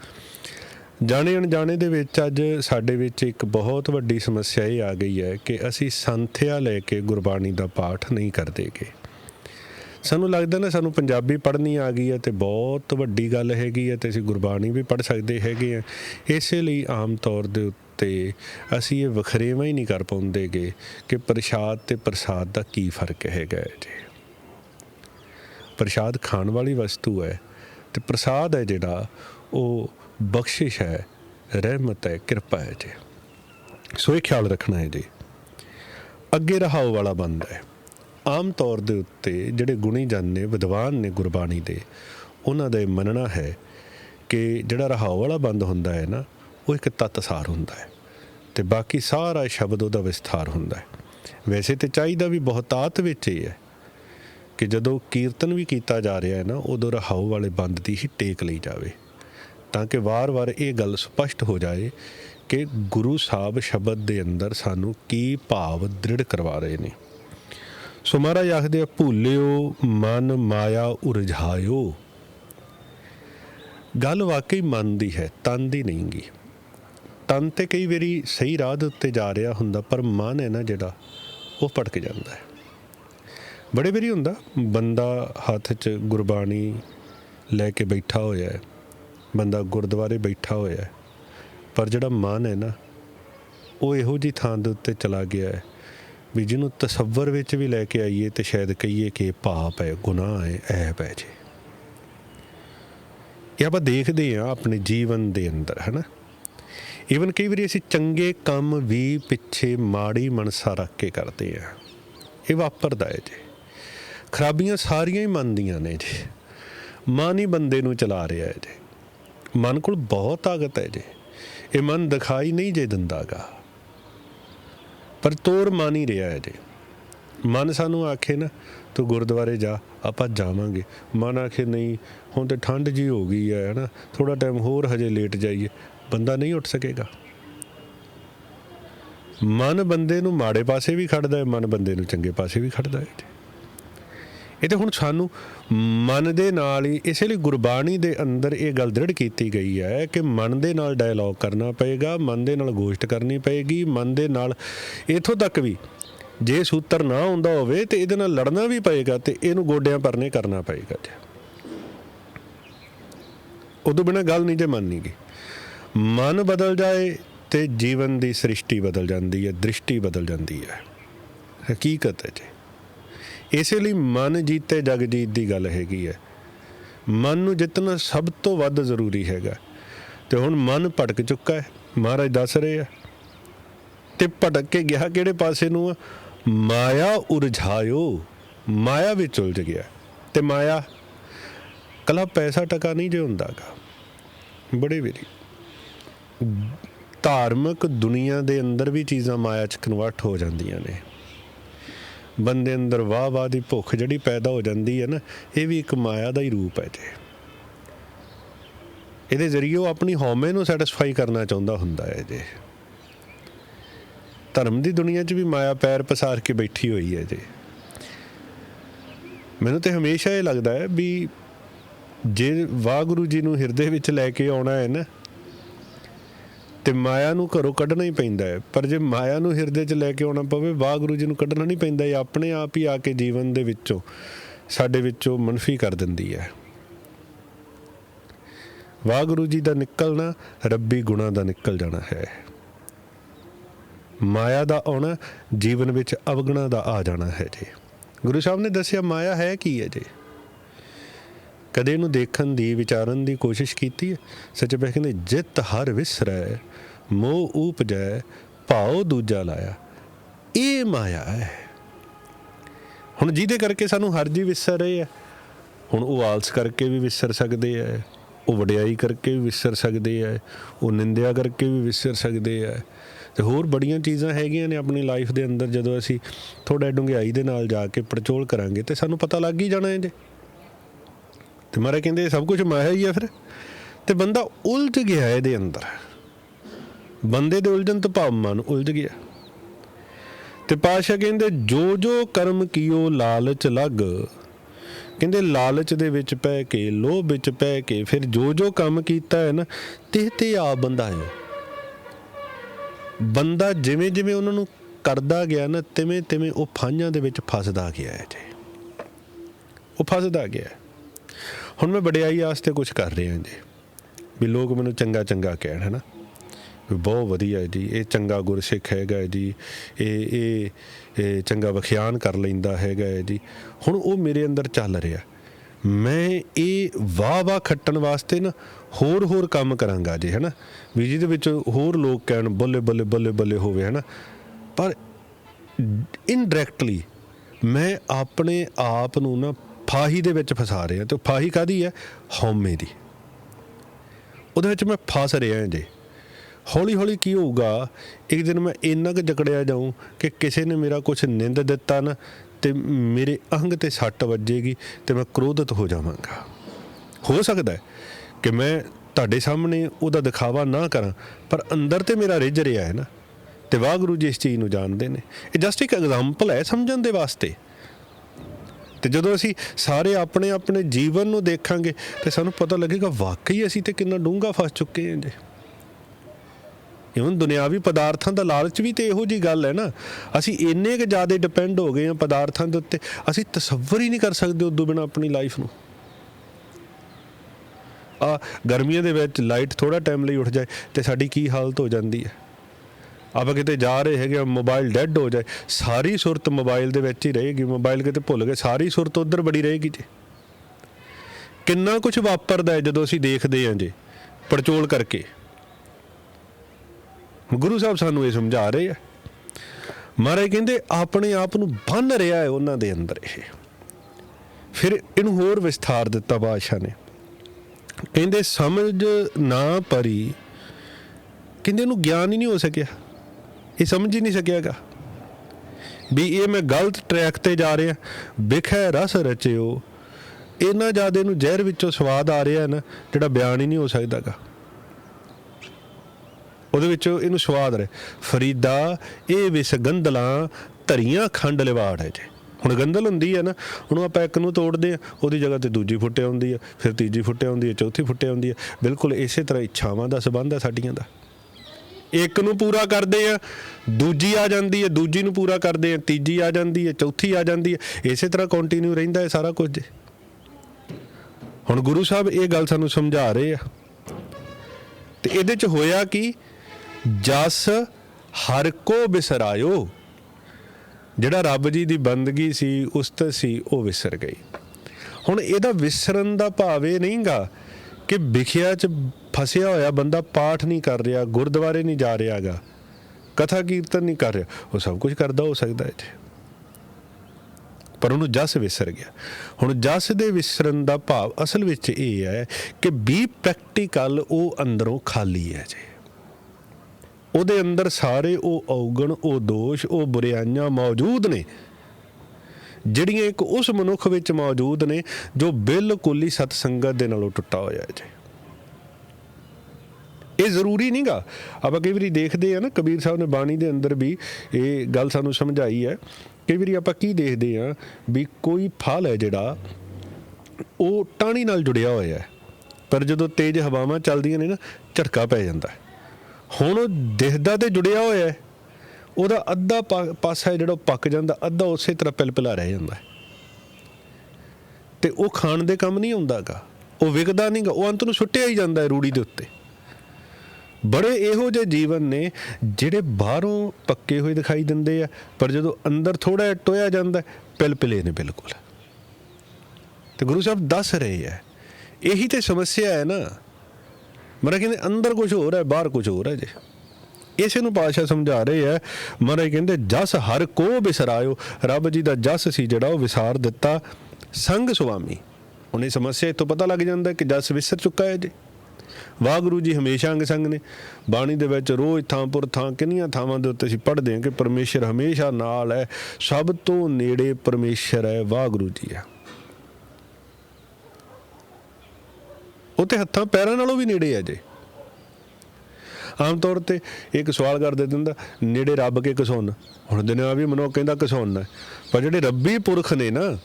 ਜਾਣੇ ਅਣਜਾਣੇ ਦੇ ਵਿੱਚ ਅੱਜ ਸਾਡੇ ਵਿੱਚ ਇੱਕ ਬਹੁਤ ਵੱਡੀ ਸਮੱਸਿਆ ਇਹ ਆ ਗਈ ਹੈ ਕਿ ਅਸੀਂ ਸੰਥਿਆ ਲੈ ਕੇ ਗੁਰਬਾਣੀ ਦਾ ਪਾਠ ਨਹੀਂ ਕਰਦੇਗੇ। ਸਾਨੂੰ ਲੱਗਦਾ ਨਾ ਸਾਨੂੰ ਪੰਜਾਬੀ ਪੜ੍ਹਨੀ ਆ ਗਈ ਹੈ ਤੇ ਬਹੁਤ ਵੱਡੀ ਗੱਲ ਹੈਗੀ ਹੈ ਤੇ ਅਸੀਂ ਗੁਰਬਾਣੀ ਵੀ ਪੜ੍ਹ ਸਕਦੇ ਹੈਗੇ ਆ ਇਸੇ ਲਈ ਆਮ ਤੌਰ ਦੇ ਉੱਤੇ ਅਸੀਂ ਇਹ ਵਖਰੇਵਾ ਹੀ ਨਹੀਂ ਕਰ ਪਾਉਂਦੇਗੇ ਕਿ ਪ੍ਰਸ਼ਾਦ ਤੇ ਪ੍ਰਸਾਦ ਦਾ ਕੀ ਫ਼ਰਕ ਹੈਗਾ ਹੈ ਜੀ। ਪ੍ਰਸ਼ਾਦ ਖਾਣ ਵਾਲੀ ਵਸਤੂ ਹੈ ਤੇ ਪ੍ਰਸਾਦ ਹੈ ਜਿਹੜਾ, ਉਹ ਬਖਸ਼ਿਸ਼ ਹੈ, ਰਹਿਮਤ ਹੈ, ਕਿਰਪਾ ਹੈ ਜੀ। ਸੋ ਇਹ ਖਿਆਲ ਰੱਖਣਾ ਹੈ ਜੀ। ਅੱਗੇ ਰਹਾਉ ਵਾਲਾ ਬੰਦ ਹੈ। ਆਮ ਤੌਰ ਦੇ ਉੱਤੇ ਜਿਹੜੇ ਗੁਣੀ ਜਨ ਨੇ, ਵਿਦਵਾਨ ਨੇ ਗੁਰਬਾਣੀ ਦੇ, ਉਹਨਾਂ ਦਾ ਇਹ ਮੰਨਣਾ ਹੈ ਕਿ ਜਿਹੜਾ ਰਹਾਉ ਵਾਲਾ ਬੰਦ ਹੁੰਦਾ ਹੈ ਨਾ ਉਹ ਇੱਕ ਤਤਸਾਰ ਹੁੰਦਾ ਹੈ ਤੇ ਬਾਕੀ ਸਾਰਾ ਸ਼ਬਦ ਉਹਦਾ ਵਿਸਥਾਰ ਹੁੰਦਾ ਹੈ। ਵੈਸੇ ਤੇ ਚਾਹੀਦਾ ਵੀ ਬਹੁਤਾਤ ਵਿੱਚ ਹੀ ਹੈ ਕਿ ਜਦੋਂ ਕੀਰਤਨ ਵੀ ਕੀਤਾ ਜਾ ਰਿਹਾ ਹੈ ਨਾ, ਉਦੋਂ ਰਹਾਉ ਵਾਲੇ ਬੰਦ ਦੀ ਹੀ ਟੇਕ ਲਈ ਜਾਵੇ, ਤਾਂ ਕਿ ਵਾਰ-ਵਾਰ ਇਹ ਗੱਲ ਸਪਸ਼ਟ ਹੋ ਜਾਏ ਕਿ ਗੁਰੂ ਸਾਹਿਬ ਸ਼ਬਦ ਦੇ ਅੰਦਰ ਸਾਨੂੰ ਕੀ ਭਾਵ ਦ੍ਰਿੜ ਕਰਵਾ ਰਹੇ ਨੇ। ਸੋ ਮਹਾਰਾਜ ਆਖਦੇ ਆ, ਭੁੱਲਿਓ ਮਨ ਮਾਇਆ ਉਰਝਾਇਓ। ਗੱਲ ਵਾਕਈ ਮਨ ਦੀ ਹੈ, ਤਨ ਦੀ ਨਹੀਂਗੀ। ਤਨ ਤੇ ਕਈ ਵਾਰੀ ਸਹੀ ਰਾਹ ਦੇ ਉੱਤੇ ਜਾ ਰਿਹਾ ਹੁੰਦਾ, ਪਰ ਮਨ ਹੈ ਨਾ ਜਿਹੜਾ, ਉਹ ਭਟਕ ਜਾਂਦਾ ਹੈ। ਬੜੇ ਵਾਰੀ ਹੁੰਦਾ, ਬੰਦਾ ਹੱਥ 'ਚ ਗੁਰਬਾਣੀ ਲੈ ਕੇ ਬੈਠਾ ਹੋਇਆ ਹੈ, ਬੰਦਾ ਗੁਰਦੁਆਰੇ ਬੈਠਾ ਹੋਇਆ ਹੈ, ਪਰ ਜਿਹੜਾ ਮਨ ਹੈ ਨਾ, ਉਹ ਇਹੋ ਜੀ ਥਾਂ ਦੇ ਉੱਤੇ ਚਲਾ ਗਿਆ ਹੈ ਵੀ ਜਿਹਨੂੰ ਤਸੱਵਰ ਵਿੱਚ ਵੀ ਲੈ ਕੇ ਆਈਏ ਤੇ ਸ਼ਾਇਦ ਕਹੀਏ ਕਿ ਇਹ ਪਾਪ ਹੈ, ਗੁਨਾਹ ਹੈ ਐਬ ਹੈ ਜੀ। ਇਹ ਆਪਾਂ ਦੇਖਦੇ ਹਾਂ ਆਪਣੇ ਜੀਵਨ ਦੇ ਅੰਦਰ, ਹੈ ਨਾ? ਈਵਨ ਕਈ ਵਾਰੀ ਅਸੀਂ ਚੰਗੇ ਕੰਮ ਵੀ ਪਿੱਛੇ ਮਾੜੀ ਮਨਸਾ ਰੱਖ ਕੇ ਕਰਦੇ ਆ ਇਹ ਵਾਪਰਦਾ ਹੈ ਜੀ। ਖਰਾਬੀਆਂ ਸਾਰੀਆਂ ਹੀ ਮਨ ਦੀਆਂ ਨੇ ਜੀ। ਮਨ ਹੀ ਬੰਦੇ ਨੂੰ ਚਲਾ ਰਿਹਾ ਹੈ ਜੀ। ਮਨ ਕੋਲ ਬਹੁਤ ਤਾਕਤ ਹੈ ਜੀ। ਇਹ ਮਨ ਦਿਖਾਈ ਨਹੀਂ ਜੇ ਦਿੰਦਾਗਾ। ਪਰ ਤੋਰ ਮਨ ਹੀ ਰਿਹਾ ਹੈ ਜੀ। ਮਨ ਸਾਨੂੰ ਆਖੇ ਨਾ, ਤੂੰ ਗੁਰਦੁਆਰੇ ਜਾ, ਆਪਾਂ ਜਾਵਾਂਗੇ। ਮਨ ਆਖੇ, ਨਹੀਂ, ਹੁਣ ਤੇ ਠੰਡ ਜੀ ਹੋ ਗਈ ਹੈ ਨਾ? ਥੋੜਾ ਟਾਈਮ ਹੋਰ ਹਜੇ ਲੇਟ ਜਾਈਏ। ਬੰਦਾ ਨਹੀਂ ਉੱਠ ਸਕੇਗਾ। ਮਨ ਬੰਦੇ ਨੂੰ ਮਾੜੇ ਪਾਸੇ ਵੀ ਖੜਦਾ ਹੈ, ਮਨ ਬੰਦੇ ਨੂੰ ਚੰਗੇ ਪਾਸੇ ਵੀ ਖੜਦਾ ਹੈ ਇਹ ਤੇ ਹੁਣ ਸਾਨੂੰ ਮਨ ਦੇ ਨਾਲ ਹੀ, ਇਸੇ ਲਈ ਗੁਰਬਾਣੀ ਦੇ ਅੰਦਰ ਇਹ ਗੱਲ ਦ੍ਰਿੜ ਕੀਤੀ ਗਈ ਹੈ ਕਿ ਮਨ ਦੇ ਨਾਲ ਡਾਇਲੌਗ ਕਰਨਾ ਪਏਗਾ, ਮਨ ਦੇ ਨਾਲ ਗੋਸ਼ਟ ਕਰਨੀ ਪਏਗੀ, ਮਨ ਦੇ ਨਾਲ ਇਥੋਂ ਤੱਕ ਵੀ ਜੇ ਸੂਤਰ ਨਾ ਹੁੰਦਾ ਹੋਵੇ ਤੇ ਇਹਦੇ ਨਾਲ ਲੜਨਾ ਵੀ ਪਏਗਾ ਤੇ ਇਹਨੂੰ ਗੋਡਿਆਂ ਪਰਨੇ ਕਰਨਾ ਪਏਗਾ ਜੀ। ਉਦੋਂ ਬਿਨਾ ਗੱਲ ਨਹੀਂ ਜੇ ਮੰਨਣੀ ਗੀ ਮਨ ਬਦਲ ਜਾਏ ਤੇ ਜੀਵਨ ਦੀ ਸ੍ਰਿਸ਼ਟੀ ਬਦਲ ਜਾਂਦੀ ਹੈ, ਦ੍ਰਿਸ਼ਟੀ ਬਦਲ ਜਾਂਦੀ ਹੈ। ਹਕੀਕਤ ਹੈ ਜੀ। ਇਸੇ ਲਈ ਮਨ ਜੀਤੇ ਜਗ ਜੀਤ ਦੀ ਗੱਲ ਹੈਗੀ ਹੈ। ਮਨ ਨੂੰ ਜਿੱਤਣਾ ਸਭ ਤੋਂ ਵੱਧ ਜ਼ਰੂਰੀ ਹੈਗਾ। ਤੇ ਹੁਣ ਮਨ ਭਟਕ ਚੁੱਕਾ ਹੈ, ਮਹਾਰਾਜ ਦੱਸ ਰਹੇ ਆ। ਤੇ ਭਟਕ ਕੇ ਗਿਆ ਕਿਹੜੇ ਪਾਸੇ ਨੂੰ ਮਾਇਆ ਉਰਝਾਇਓ, ਮਾਇਆ ਵਿੱਚ ਉਲਝ ਗਿਆ। ਤੇ ਮਾਇਆ, ਕਲਾ ਪੈਸਾ ਟਕਾ ਨਹੀਂ ਜੇ ਹੁੰਦਾਗਾ। ਬੜੇ ਵੀਰੀ ਧਾਰਮਿਕ ਦੁਨੀਆ ਦੇ ਅੰਦਰ ਵੀ ਚੀਜ਼ਾਂ ਮਾਇਆ ਚ ਕਨਵਰਟ ਹੋ ਜਾਂਦੀਆਂ ਨੇ। ਬੰਦੇ ਅੰਦਰ ਵਾਹ ਵਾਹ ਦੀ ਭੁੱਖ ਜਿਹੜੀ ਪੈਦਾ ਹੋ ਜਾਂਦੀ ਹੈ ਨਾ, ਇਹ ਵੀ ਇੱਕ ਮਾਇਆ ਦਾ ਹੀ ਰੂਪ ਹੈ ਜੀ। ਇਹਦੇ ਜ਼ਰੀਏ ਉਹ ਆਪਣੀ ਹਉਮੈ ਨੂੰ ਸੈਟੀਸਫਾਈ ਕਰਨਾ ਚਾਹੁੰਦਾ ਹੁੰਦਾ ਹੈ ਜੀ। ਧਰਮ ਦੀ ਦੁਨੀਆ 'ਚ ਵੀ ਮਾਇਆ ਪੈਰ ਪਸਾਰ ਕੇ ਬੈਠੀ ਹੋਈ ਹੈ ਜੀ। ਮੈਨੂੰ ਤੇ ਹਮੇਸ਼ਾ ਇਹ ਲੱਗਦਾ ਹੈ ਵੀ ਜੇ ਵਾਹਿਗੁਰੂ ਜੀ ਨੂੰ ਹਿਰਦੇ ਵਿੱਚ ਲੈ ਕੇ ਆਉਣਾ ਹੈ ਨਾ ਤੇ ਮਾਇਆ ਨੂੰ ਘਰੋਂ ਕੱਢਣਾ ਹੀ ਪੈਂਦਾ ਹੈ। ਪਰ ਜੇ ਮਾਇਆ ਨੂੰ ਹਿਰਦੇ 'ਚ ਲੈ ਕੇ ਆਉਣਾ ਪਵੇ, ਵਾਹਿਗੁਰੂ ਜੀ ਨੂੰ ਕੱਢਣਾ ਨਹੀਂ ਪੈਂਦਾ, ਇਹ ਆਪਣੇ ਆਪ ਹੀ ਆ ਕੇ ਜੀਵਨ ਦੇ ਵਿੱਚੋਂ ਸਾਡੇ ਵਿੱਚੋਂ ਮਨਫੀ ਕਰ ਦਿੰਦੀ ਹੈ। ਵਾਹਿਗੁਰੂ ਜੀ ਦਾ ਨਿਕਲਣਾ, ਰੱਬੀ ਗੁਣਾ ਦਾ ਨਿਕਲ ਜਾਣਾ ਹੈ। ਮਾਇਆ ਦਾ ਆਉਣਾ, ਜੀਵਨ ਵਿੱਚ ਅਵਗੁਣਾ ਦਾ ਆ ਜਾਣਾ ਹੈ ਜੀ। ਗੁਰੂ ਸਾਹਿਬ ਨੇ ਦੱਸਿਆ, ਮਾਇਆ ਹੈ ਕੀ ਹੈ ਜੀ? ਕਦੇ ਇਹਨੂੰ ਦੇਖਣ ਦੀ, ਵਿਚਾਰਨ ਦੀ ਕੋਸ਼ਿਸ਼ ਕੀਤੀ ਹੈ? ਸੱਚੇ ਪੈ ਕਹਿੰਦੇ, ਜਿਤ ਹਰ ਵਿਸਰੈ। ਮੋਹ ਉਪਜੈ, ਭਾਉ ਦੂਜਾ ਲਾਇਆ। ਇਹ ਮਾਇਆ ਹੈ। ਹੁਣ ਜਿਹਦੇ ਕਰਕੇ ਸਾਨੂੰ ਹਰ ਜੀ ਵਿਸਰ ਰਹੇ ਆ, ਹੁਣ ਉਹ ਆਲਸ ਕਰਕੇ ਵੀ ਵਿਸਰ ਸਕਦੇ ਆ, ਉਹ ਵਡਿਆਈ ਕਰਕੇ ਵੀ ਵਿਸਰ ਸਕਦੇ ਆ, ਉਹ ਨਿੰਦਿਆ ਕਰਕੇ ਵੀ ਵਿਸਰ ਸਕਦੇ ਆ। ਤੇ ਹੋਰ ਬੜੀਆਂ ਚੀਜ਼ਾਂ ਹੈਗੀਆਂ ਨੇ ਆਪਣੀ ਲਾਈਫ ਦੇ ਅੰਦਰ, ਜਦੋਂ ਅਸੀਂ ਥੋੜਾ ਡੂੰਘਾਈ ਦੇ ਨਾਲ ਜਾ ਕੇ ਪੜਚੋਲ ਕਰਾਂਗੇ, ਤੇ ਸਾਨੂੰ ਪਤਾ ਲੱਗ ਹੀ ਜਾਣਾ ਹੈ ਜੇ ਤੇ ਮਾਰੇ ਕਹਿੰਦੇ ਸਭ ਕੁਝ ਮਾਇਆ ਹੀ ਆ ਫਿਰ। ਤੇ ਬੰਦਾ ਉਲਝ ਗਿਆ ਇਹਦੇ ਅੰਦਰ। ਬੰਦੇ ਦੇ ਉਲਝਣ ਤੋਂ ਭਾਵ ਮਨ ਉਲਝ ਗਿਆ। ਤੇ ਪਾਸ਼ਾ ਕਹਿੰਦੇ, ਜੋ ਜੋ ਕਰਮ ਕੀਓ ਲਾਲਚ ਲੱਗ, ਕਹਿੰਦੇ ਲਾਲਚ ਦੇ ਵਿੱਚ ਪੈ ਕੇ, ਲੋਭ ਵਿੱਚ ਪੈ ਕੇ, ਫਿਰ ਜੋ ਜੋ ਕੰਮ ਕੀਤਾ ਹੈ ਨਾ, ਤੇ ਤੇ ਆ ਬੰਦਾ ਹੈ। ਬੰਦਾ ਜਿਵੇਂ ਜਿਵੇਂ ਉਹਨਾਂ ਨੂੰ ਕਰਦਾ ਗਿਆ ਨਾ, ਤਿਵੇਂ ਤਿਵੇਂ ਉਹ ਫਾਂਝਾਂ ਦੇ ਵਿੱਚ ਫਸਦਾ ਗਿਆ ਹੈ ਜੀ ਉਹ ਫਸਦਾ ਗਿਆ ਹੁਣ ਮੈਂ ਵਡਿਆਈ ਆਸਤੇ ਕੁਝ ਕਰ ਰਿਹਾ ਜੀ। ਵੀ ਲੋਕ ਮੈਨੂੰ ਚੰਗਾ ਚੰਗਾ ਕਹਿਣ, ਹੈ ਨਾ। ਬਹੁਤ ਵਧੀਆ ਜੀ। ਇਹ ਚੰਗਾ ਗੁਰਸਿੱਖ ਹੈਗਾ ਜੀ। ਇਹ ਇਹ ਚੰਗਾ ਵਿਖਿਆਨ ਕਰ ਲੈਂਦਾ ਹੈਗਾ ਹੈ ਜੀ। ਹੁਣ ਉਹ ਮੇਰੇ ਅੰਦਰ ਚੱਲ ਰਿਹਾ। ਮੈਂ ਇਹ ਵਾਹ ਵਾਹ ਖੱਟਣ ਵਾਸਤੇ ਨਾ ਹੋਰ ਹੋਰ ਕੰਮ ਕਰਾਂਗਾ ਜੀ, ਹੈਨਾ? ਵੀ ਜਿਹਦੇ ਵਿੱਚ ਹੋਰ ਲੋਕ ਕਹਿਣ, ਬੱਲੇ ਬੱਲੇ ਬੱਲੇ ਬੱਲੇ ਹੋਵੇ, ਹੈਨਾ? ਪਰ ਇਨਡਾਇਰੈਕਟਲੀ ਮੈਂ ਆਪਣੇ ਆਪ ਨੂੰ ਨਾ ਫਾਹੀ ਦੇ ਵਿੱਚ ਫਸਾ ਰਿਹਾ। ਤੇ ਫਾਹੀ ਕਾਦੀ ਹੈ? ਹਉਮੈ ਦੀ। ਉਹਦੇ ਵਿੱਚ ਮੈਂ ਫਸ ਰਿਹਾ ਜੀ। ਹੌਲੀ ਹੌਲੀ ਕੀ ਹੋਊਗਾ? ਇੱਕ ਦਿਨ ਮੈਂ ਇੰਨਾ ਕੁ ਜਕੜਿਆ ਜਾਊਂ ਕਿ ਕਿਸੇ ਨੇ ਮੇਰਾ ਕੁਝ ਨਿੰਦ ਦਿੱਤਾ ਨਾ, ਤੇ ਮੇਰੇ ਅੰਗ ਤੇ ਸੱਟ ਵੱਜੇਗੀ ਤੇ ਮੈਂ ਕ੍ਰੋਧਿਤ ਹੋ ਜਾਵਾਂਗਾ। ਹੋ ਸਕਦਾ ਹੈ ਕਿ ਮੈਂ ਤੁਹਾਡੇ ਸਾਹਮਣੇ ਉਹਦਾ ਦਿਖਾਵਾ ਨਾ ਕਰਾਂ, ਪਰ ਅੰਦਰ ਤੇ ਮੇਰਾ ਰਿੱਝ ਰਿਹਾ ਹੈ ਨਾ, ਤੇ ਵਾਹਿਗੁਰੂ ਜੀ ਇਸ ਚੀਜ਼ ਨੂੰ ਜਾਣਦੇ ਨੇ। ਇਹ ਜਸਟ ਇੱਕ ਐਗਜ਼ਾਮਪਲ ਹੈ ਸਮਝਣ ਦੇ ਵਾਸਤੇ। ਤੇ ਜਦੋਂ ਅਸੀਂ ਸਾਰੇ ਆਪਣੇ ਆਪਣੇ ਜੀਵਨ ਨੂੰ ਦੇਖਾਂਗੇ, ਤੇ ਸਾਨੂੰ ਪਤਾ ਲੱਗੇਗਾ, ਵਾਕਈ ਅਸੀਂ ਤੇ ਕਿੰਨਾ ਡੂੰਘਾ ਫਸ ਚੁੱਕੇ ਹਾਂ ਜੀ। ਇਵਨ ਦੁਨਿਆਵੀ ਪਦਾਰਥਾਂ ਦਾ ਲਾਲਚ ਵੀ ਤੇ ਇਹੋ ਜੀ ਗੱਲ ਹੈ ਨਾ। ਅਸੀਂ ਇੰਨੇ ਕੁ ਜ਼ਿਆਦਾ ਡਿਪੈਂਡ ਹੋ ਗਏ ਹਾਂ ਪਦਾਰਥਾਂ ਦੇ ਉੱਤੇ। ਅਸੀਂ ਤਸੱਵਰ ਹੀ ਨਹੀਂ ਕਰ ਸਕਦੇ ਉਦੋਂ ਬਿਨਾ ਆਪਣੀ ਲਾਈਫ ਨੂੰ। ਆ, ਗਰਮੀਆਂ ਦੇ ਵਿੱਚ ਲਾਈਟ ਥੋੜਾ ਟਾਈਮ ਲਈ ਉੱਠ ਜਾਏ ਤੇ ਸਾਡੀ ਕੀ ਹਾਲਤ ਹੋ ਜਾਂਦੀ ਹੈ? ਆਪਾਂ ਕਿਤੇ ਜਾ ਰਹੇ ਹੈਗੇ ਮੋਬਾਈਲ ਡੈੱਡ ਹੋ ਜਾਏ, ਸਾਰੀ ਸੁਰਤ ਮੋਬਾਈਲ ਦੇ ਵਿੱਚ ਹੀ ਰਹੇਗੀ। ਮੋਬਾਈਲ ਕਿਤੇ ਭੁੱਲ ਗਏ, ਸਾਰੀ ਸੁਰਤ ਉਧਰ ਬੜੀ ਰਹੇਗੀ ਜੀ। ਕਿੰਨਾ ਕੁਝ ਵਾਪਰਦਾ ਹੈ ਜਦੋਂ ਅਸੀਂ ਦੇਖਦੇ ਹਾਂ ਜੀ, ਪੜਚੋਲ ਕਰਕੇ। ਗੁਰੂ ਸਾਹਿਬ ਸਾਨੂੰ ਇਹ ਸਮਝਾ ਰਹੇ ਆ। ਮਹਾਰਾਜ ਕਹਿੰਦੇ, ਆਪਣੇ ਆਪ ਨੂੰ ਬੰਨ ਰਿਹਾ ਹੈ ਉਹਨਾਂ ਦੇ ਅੰਦਰ ਇਹ। ਫਿਰ ਇਹਨੂੰ ਹੋਰ ਵਿਸਥਾਰ ਦਿੱਤਾ ਬਾਦਸ਼ਾਹ ਨੇ। ਕਹਿੰਦੇ, ਸਮਝ ਨਾ ਪਰੀ। ਕਹਿੰਦੇ, ਇਹਨੂੰ ਗਿਆਨ ਹੀ ਨਹੀਂ ਹੋ ਸਕਿਆ। ਇਹ ਸਮਝ ਹੀ ਨਹੀਂ ਸਕਿਆਗਾ। ਵੀ ਇਹ ਮੈਂ ਗਲਤ ਟਰੈਕ ਤੇ ਜਾ ਰਿਹਾ, ਵਿਖੇ ਰਸ ਰਚਿਓ। ਇੰਨਾ ਜ਼ਿਆਦਾ ਇਹਨੂੰ ਜ਼ਹਿਰ ਵਿੱਚੋਂ ਸਵਾਦ ਆ ਰਿਹਾ ਨਾ, ਜਿਹੜਾ ਬਿਆਨ ਹੀ ਨਹੀਂ ਹੋ ਸਕਦਾਗਾ। ਉਹਦੇ ਵਿੱਚੋਂ ਇਹਨੂੰ ਸਵਾਦ ਰਹੇ। ਫਰੀਦਾ, ਇਹ ਵਿਸ ਗੰਧਲਾਂ, ਧਰੀਆਂ ਖੰਡ ਲਿਵਾੜ ਹੈ ਜੀ। ਹੁਣ ਗੰਦਲ ਹੁੰਦੀ ਹੈ ਨਾ ਉਹਨੂੰ ਆਪਾਂ ਇੱਕ ਨੂੰ ਤੋੜਦੇ ਆ ਉਹਦੀ ਜਗ੍ਹਾ ਤੇ ਦੂਜੀ ਫੁੱਟੇ ਆਉਂਦੀ ਹੈ, ਫਿਰ ਤੀਜੀ ਫੁੱਟੇ ਆਉਂਦੀ ਹੈ, ਚੌਥੀ ਫੁੱਟੇ ਆਉਂਦੀ ਹੈ। ਬਿਲਕੁਲ ਇਸੇ ਤਰ੍ਹਾਂ ਇੱਛਾਵਾਂ ਦਾ ਸਬੰਧ ਹੈ ਸਾਡੀਆਂ ਦਾ। ਇੱਕ ਨੂੰ ਪੂਰਾ ਕਰਦੇ ਆ ਦੂਜੀ ਆ ਜਾਂਦੀ ਹੈ, ਦੂਜੀ ਨੂੰ ਪੂਰਾ ਕਰਦੇ ਆ ਤੀਜੀ ਆ ਜਾਂਦੀ ਹੈ, ਚੌਥੀ ਆ ਜਾਂਦੀ ਹੈ। ਇਸੇ ਤਰ੍ਹਾਂ ਕੰਟੀਨਿਊ ਰਹਿੰਦਾ ਹੈ ਸਾਰਾ ਕੁਝ। ਹੁਣ ਗੁਰੂ ਸਾਹਿਬ ਇਹ ਗੱਲ ਸਾਨੂੰ ਸਮਝਾ ਰਹੇ ਆ। ਤੇ ਇਹਦੇ ਚ ਹੋਇਆ ਕਿ? ਜਸ ਹਰ ਕੋ ਬਿਸਰਾਇਓ। ਜਿਹੜਾ ਰੱਬ ਜੀ ਦੀ ਬੰਦਗੀ ਸੀ ਉਸਤ ਸੀ, ਉਹ ਵਿਸਰ ਗਈ। ਹੁਣ ਇਹਦਾ ਵਿਸਰਨ ਦਾ ਭਾਵ ਇਹ ਨਹੀਂਗਾ ਕਿ ਵਿਖਿਆ ਚ ਫਸਿਆ ਹੋਇਆ ਬੰਦਾ ਪਾਠ ਨਹੀਂ ਕਰ ਰਿਹਾ, ਗੁਰਦੁਆਰੇ ਨਹੀਂ ਜਾ ਰਿਹਾਗਾ ਕਥਾ ਕੀਰਤਨ ਨਹੀਂ ਕਰ ਰਿਹਾ। ਉਹ ਸਭ ਕੁਝ ਕਰਦਾ, ਹੋ ਸਕਦਾ ਹੈ ਜੀ ਪਰ ਉਹਨੂੰ ਜਸ ਵਿਸਰ ਗਿਆ। ਹੁਣ ਜਸ ਦੇ ਵਿਸਰਨ ਦਾ ਭਾਵ ਅਸਲ ਵਿੱਚ ਇਹ ਹੈ ਕਿ ਬੀ ਪ੍ਰੈਕਟੀਕਲ ਉਹ ਅੰਦਰੋਂ ਖਾਲੀ ਹੈ ਜੀ। ਉਹਦੇ ਅੰਦਰ ਸਾਰੇ ਉਹ ਔਗਣ, ਉਹ ਦੋਸ਼, ਉਹ ਬੁਰਾਈਆਂ ਮੌਜੂਦ ਨੇ। ਜਿਹੜੀਆਂ ਇੱਕ ਉਸ ਮਨੁੱਖ ਵਿੱਚ ਮੌਜੂਦ ਨੇ, ਜੋ ਬਿਲਕੁਲ ਹੀ ਸਤ ਸੰਗਤ ਦੇ ਨਾਲੋਂ ਟੁੱਟਾ ਹੋਇਆ ਹੈ ਜੀ। ਇਹ ਜ਼ਰੂਰੀ ਨਹੀਂਗਾ। ਆਪਾਂ ਕਈ ਵਾਰੀ ਦੇਖਦੇ ਆ ਨਾ, ਕਬੀਰ ਸਾਹਿਬ ਨੇ ਬਾਣੀ ਦੇ ਅੰਦਰ ਵੀ ਇਹ ਗੱਲ ਸਾਨੂੰ ਸਮਝਾਈ ਹੈ। ਕਈ ਵਾਰੀ ਆਪਾਂ ਕੀ ਦੇਖਦੇ ਆ ਵੀ ਕੋਈ ਫਲ ਹੈ ਜਿਹੜਾ, ਉਹ ਟਾਣੀ ਨਾਲ ਜੁੜਿਆ ਹੋਇਆ ਹੈ। ਪਰ ਜਦੋਂ ਤੇਜ਼ ਹਵਾਵਾਂ ਚੱਲਦੀਆਂ ਨੇ ਨਾ ਝਟਕਾ ਪੈ ਜਾਂਦਾ ਹੈ। ਹੁਣ ਉਹ ਦਿਖਦਾ ਤੇ ਜੁੜਿਆ ਹੋਇਆ ਹੈ। ਉਹਦਾ ਅੱਧਾ ਪਾ- ਪਾਸਾ ਜਿਹੜਾ ਉਹ ਪੱਕ ਜਾਂਦਾ ਅੱਧਾ ਉਸੇ ਤਰ੍ਹਾਂ ਪਿਲਪਿਲਾ ਰਹਿ ਜਾਂਦਾ ਹੈ। ਤੇ ਉਹ ਖਾਣ ਦੇ ਕੰਮ ਨਹੀਂ ਆਉਂਦਾਗਾ ਉਹ ਵਿਕਦਾ ਨਹੀਂਗਾ ਉਹ ਅੰਤ ਨੂੰ ਸੁੱਟਿਆ ਹੀ ਜਾਂਦਾ ਹੈ ਰੂੜੀ ਦੇ ਉੱਤੇ। ਬੜੇ ਇਹੋ ਜਿਹੇ ਜੀਵਨ ਨੇ ਜਿਹੜੇ ਬਾਹਰੋਂ ਪੱਕੇ ਹੋਏ ਦਿਖਾਈ ਦਿੰਦੇ ਆ ਪਰ ਜਦੋਂ ਅੰਦਰ ਥੋੜਾ ਟੋਇਆ ਜਾਂਦਾ ਹੈ, ਪਿਲਪਿਲੇ ਨੇ ਬਿਲਕੁਲ। ਤੇ ਗੁਰੂ ਸਾਹਿਬ ਦੱਸ ਰਹੇ ਆ ਇਹੀ ਤੇ ਸਮੱਸਿਆ ਹੈ ਨਾ। ਮਰਾ ਕਹਿੰਦੇ, ਅੰਦਰ ਕੁਝ ਹੋਰ ਹੈ, ਬਾਹਰ ਕੁਝ ਹੋਰ ਹੈ ਜੀ। ਇਸੇ ਨੂੰ ਪਾਸ਼ਾ ਸਮਝਾ ਰਹੇ ਆ ਮਹਾਰਾਜ ਕਹਿੰਦੇ, ਜਸ ਹਰ ਕੋ ਵਿਸਰਾਇਓ ਰੱਬ ਜੀ ਦਾ ਜਸ ਸੀ ਜਿਹੜਾ ਉਹ ਵਿਸਾਰ ਦਿੱਤਾ। ਸੰਗ ਸੁਆਮੀ। ਉਹਨੇ ਸਮੱਸਿਆ ਤੋਂ ਪਤਾ ਲੱਗ ਜਾਂਦਾ ਕਿ ਜਸ ਵਿਸਰ ਚੁੱਕਾ ਹੈ ਜੀ। ਵਾਹਿਗੁਰੂ ਜੀ ਹਮੇਸ਼ਾ ਅੰਗ ਸੰਗ ਨੇ। ਬਾਣੀ ਦੇ ਵਿੱਚ ਰੋਜ਼ ਥਾਂਪੁਰ ਥਾਂ ਕਿੰਨੀਆਂ ਥਾਵਾਂ ਦੇ ਉੱਤੇ ਅਸੀਂ ਪੜ੍ਹਦੇ ਹਾਂ ਕਿ ਪਰਮੇਸ਼ਰ ਹਮੇਸ਼ਾ ਨਾਲ ਹੈ। ਸਭ ਤੋਂ ਨੇੜੇ ਪਰਮੇਸ਼ਰ ਹੈ ਵਾਹਿਗੁਰੂ ਜੀ ਹੈ। ਉਹ ਤੇ ਹੱਥਾਂ ਪੈਰਾਂ ਨਾਲੋਂ ਵੀ ਨੇੜੇ ਆ ਜੇ। ਆਮ ਤੌਰ ਤੇ ਇੱਕ ਸਵਾਲ ਕਰ ਦੇ ਦਿੰਦਾ, ਨੇੜੇ ਰੱਬ ਕੇ ਕਸੌਨ ਹੁਣ? ਦੁਨਿਆ ਵੀ ਮਨੋ ਕਹਿੰਦਾ ਕਸੌਨ ਹੈ? ਪਰ ਜਿਹੜੇ ਰੱਬੀ ਪੁਰਖ ਨੇ ਨਾ,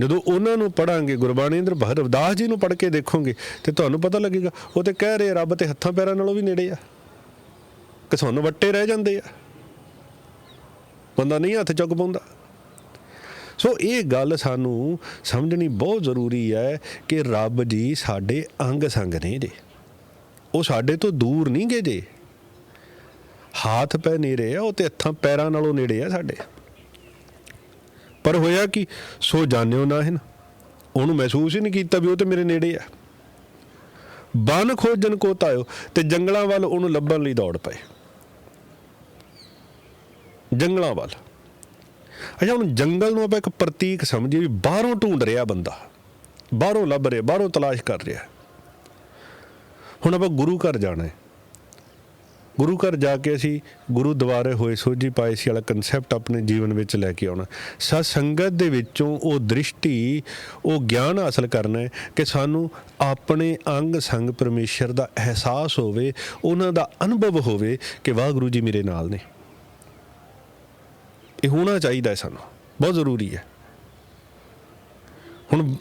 ਜਦੋਂ ਉਹਨਾਂ ਨੂੰ ਪੜਾਂਗੇ ਗੁਰਬਾਣੀ ਅੰਦਰ ਬਹਾਦਰ ਰਵਿਦਾਸ ਜੀ ਨੂੰ ਪੜ੍ਹ ਕੇ ਦੇਖੋਗੇ, ਤੇ ਤੁਹਾਨੂੰ ਪਤਾ ਲੱਗੇਗਾ, ਉਹ ਤੇ ਕਹਿ ਰਹੇ ਰੱਬ ਤੇ ਹੱਥਾਂ ਪੈਰਾਂ ਨਾਲੋਂ ਵੀ ਨੇੜੇ ਆ। ਕਸੌਨ ਵੱਟੇ ਰਹਿ ਜਾਂਦੇ ਆ। ਬੰਦਾ ਨਹੀਂ ਹੱਥ ਚੁੱਕ ਪਾਉਂਦਾ। ਸੋ ਇਹ ਗੱਲ ਸਾਨੂੰ ਸਮਝਣੀ ਬਹੁਤ ਜ਼ਰੂਰੀ ਹੈ ਕਿ ਰੱਬ ਜੀ ਸਾਡੇ ਅੰਗ ਸੰਗ ਨੇ ਜੇ। ਉਹ ਸਾਡੇ ਤੋਂ ਦੂਰ ਨਹੀਂ ਗਏ ਜੇ। ਹੱਥ ਪੈ ਨੇੜੇ ਆ, ਉਹ ਤੇ ਹੱਥਾਂ ਪੈਰਾਂ ਨਾਲੋਂ ਨੇੜੇ ਆ ਸਾਡੇ। ਪਰ ਹੋਇਆ ਕਿ? ਸੋ ਜਾਣਿਓ ਨਾ ਹਨ ਉਹਨੂੰ ਮਹਿਸੂਸ ਹੀ ਨਹੀਂ ਕੀਤਾ ਵੀ ਉਹ ਤੇ ਮੇਰੇ ਨੇੜੇ ਆ। ਬਨ ਖੋਜਣ ਕੋ ਤਾਇਓ ਤੇ ਜੰਗਲਾਂ ਵੱਲ ਉਹਨੂੰ ਲੱਭਣ ਲਈ ਦੌੜ ਪਏ। ਜੰਗਲਾਂ ਵੱਲ। ਅੱਛਾ, ਹੁਣ ਜੰਗਲ ਨੂੰ ਆਪਾਂ ਇੱਕ ਪ੍ਰਤੀਕ ਸਮਝੀਏ ਵੀ ਬਾਹਰੋਂ ਢੂੰਡ ਰਿਹਾ ਬੰਦਾ। ਬਾਹਰੋਂ ਲੱਭ ਰਿਹਾ, ਬਾਹਰੋਂ ਤਲਾਸ਼ ਕਰ ਰਿਹਾ। ਹੁਣ ਆਪਾਂ ਗੁਰੂ ਘਰ ਜਾਣਾ ਹੈ। ਗੁਰੂ ਘਰ ਜਾ ਕੇ ਅਸੀਂ ਗੁਰੂ ਦੁਆਰੇ ਹੋਏ, ਸੋਝੀ ਪਾਏ ਸੀ ਵਾਲਾ ਕਨਸੈਪਟ ਆਪਣੇ ਜੀਵਨ ਵਿੱਚ ਲੈ ਕੇ ਆਉਣਾ। ਸਤ ਸੰਗਤ ਦੇ ਵਿੱਚੋਂ ਉਹ ਦ੍ਰਿਸ਼ਟੀ, ਉਹ ਗਿਆਨ ਹਾਸਲ ਕਰਨਾ ਹੈ ਕਿ ਸਾਨੂੰ ਆਪਣੇ ਅੰਗ ਸੰਗ ਪਰਮੇਸ਼ਰ ਦਾ ਅਹਿਸਾਸ ਹੋਵੇ, ਉਹਨਾਂ ਦਾ ਅਨੁਭਵ ਹੋਵੇ ਕਿ ਵਾਹਿਗੁਰੂ ਜੀ ਮੇਰੇ ਨਾਲ ਨੇ। ਇਹ ਹੋਣਾ ਚਾਹੀਦਾ ਹੈ ਸਾਨੂੰ, ਬਹੁਤ ਜ਼ਰੂਰੀ ਹੈ। ਹੁਣ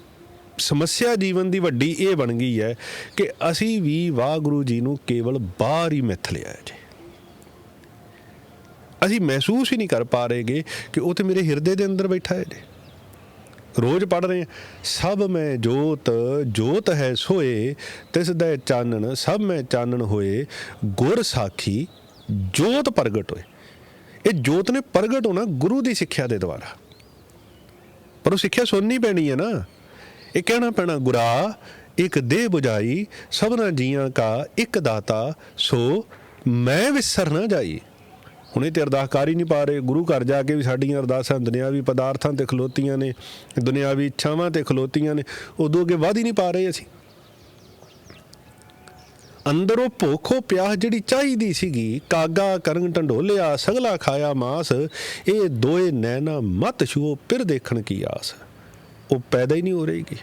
ਸਮੱਸਿਆ ਜੀਵਨ ਦੀ ਵੱਡੀ ਇਹ ਬਣ ਗਈ ਹੈ ਕਿ ਅਸੀਂ ਵੀ ਵਾਹਿਗੁਰੂ ਜੀ ਨੂੰ ਕੇਵਲ ਬਾਹਰ ਹੀ ਮਿੱਥ ਲਿਆ ਹੈ ਜੀ। ਅਸੀਂ ਮਹਿਸੂਸ ਹੀ ਨਹੀਂ ਕਰ ਪਾ ਰਹੇਗੇ ਕਿ ਉਹ ਤੇ ਮੇਰੇ ਹਿਰਦੇ ਦੇ ਅੰਦਰ ਬੈਠਾ ਹੈ ਜੀ। ਰੋਜ਼ ਪੜ ਰਹੇ ਹਾਂ, ਸਭ ਮੈਂ ਜੋਤ ਜੋਤ ਹੈ ਸੋਏ, ਤਿਸ ਦਾ ਚਾਨਣ, ਸਭ ਮੈਂ ਚਾਨਣ ਹੋਏ, ਗੁਰ ਸਾਖੀ ਜੋਤ ਪ੍ਰਗਟ ਹੋਏ। ਇਹ ਜੋਤ ਨੇ ਪ੍ਰਗਟ ਹੋਣਾ ਗੁਰੂ ਦੀ ਸਿੱਖਿਆ ਦੇ ਦੁਆਰਾ। ਪਰ ਉਹ ਸਿੱਖਿਆ ਸੁਣਨੀ ਪੈਣੀ ਹੈ ਨਾ। ਇਹ ਕਹਿਣਾ ਪੈਣਾ, ਗੁਰਾ, ਇੱਕ ਦੇਹ 부ਜਾਈ ਸਭਨਾ ਜੀਆਂ ਕਾ ਇੱਕ ਦਾਤਾ, ਸੋ ਮੈਂ ਵਿਸਰ ਨਾ ਜਾਈ। ਹੁਣੇ ਤੇ ਅਰਦਾਸ ਕਰ ਹੀ ਨਹੀਂ ਪਾ ਰਹੇ। ਗੁਰੂ ਘਰ ਜਾ ਕੇ ਵੀ ਸਾਡੀਆਂ ਅਰਦਾਸਾਂ, ਦੁਨਿਆਵੀ ਪਦਾਰਥਾਂ ਤੇ ਖਲੋਤੀਆਂ ਨੇ, ਦੁਨਿਆਵੀ ਇੱਛਾਵਾਂ ਤੇ ਖਲੋਤੀਆਂ ਨੇ, ਉਦੋਂ ਅੱਗੇ ਵਧ ਹੀ ਨਹੀਂ ਪਾ ਰਹੇ ਅਸੀਂ। ਅੰਦਰੋਂ ਭੁੱਖੋ ਪਿਆਸ ਜਿਹੜੀ ਚਾਹੀਦੀ ਸੀਗੀ, ਕਾਗਾ ਕਰਨ ਟੰਡੋਲਿਆ, ਸਗਲਾ ਖਾਇਆ ਮਾਸ, ਇਹ ਦੋਏ ਨੈਣਾ ਮਤ ਛੂਓ ਪਿਰ ਦੇਖਣ ਕੀ ਆਸ। ਉਹ ਪੈਦਾ ਹੀ ਨਹੀਂ ਹੋ ਰਹੀਗੀ।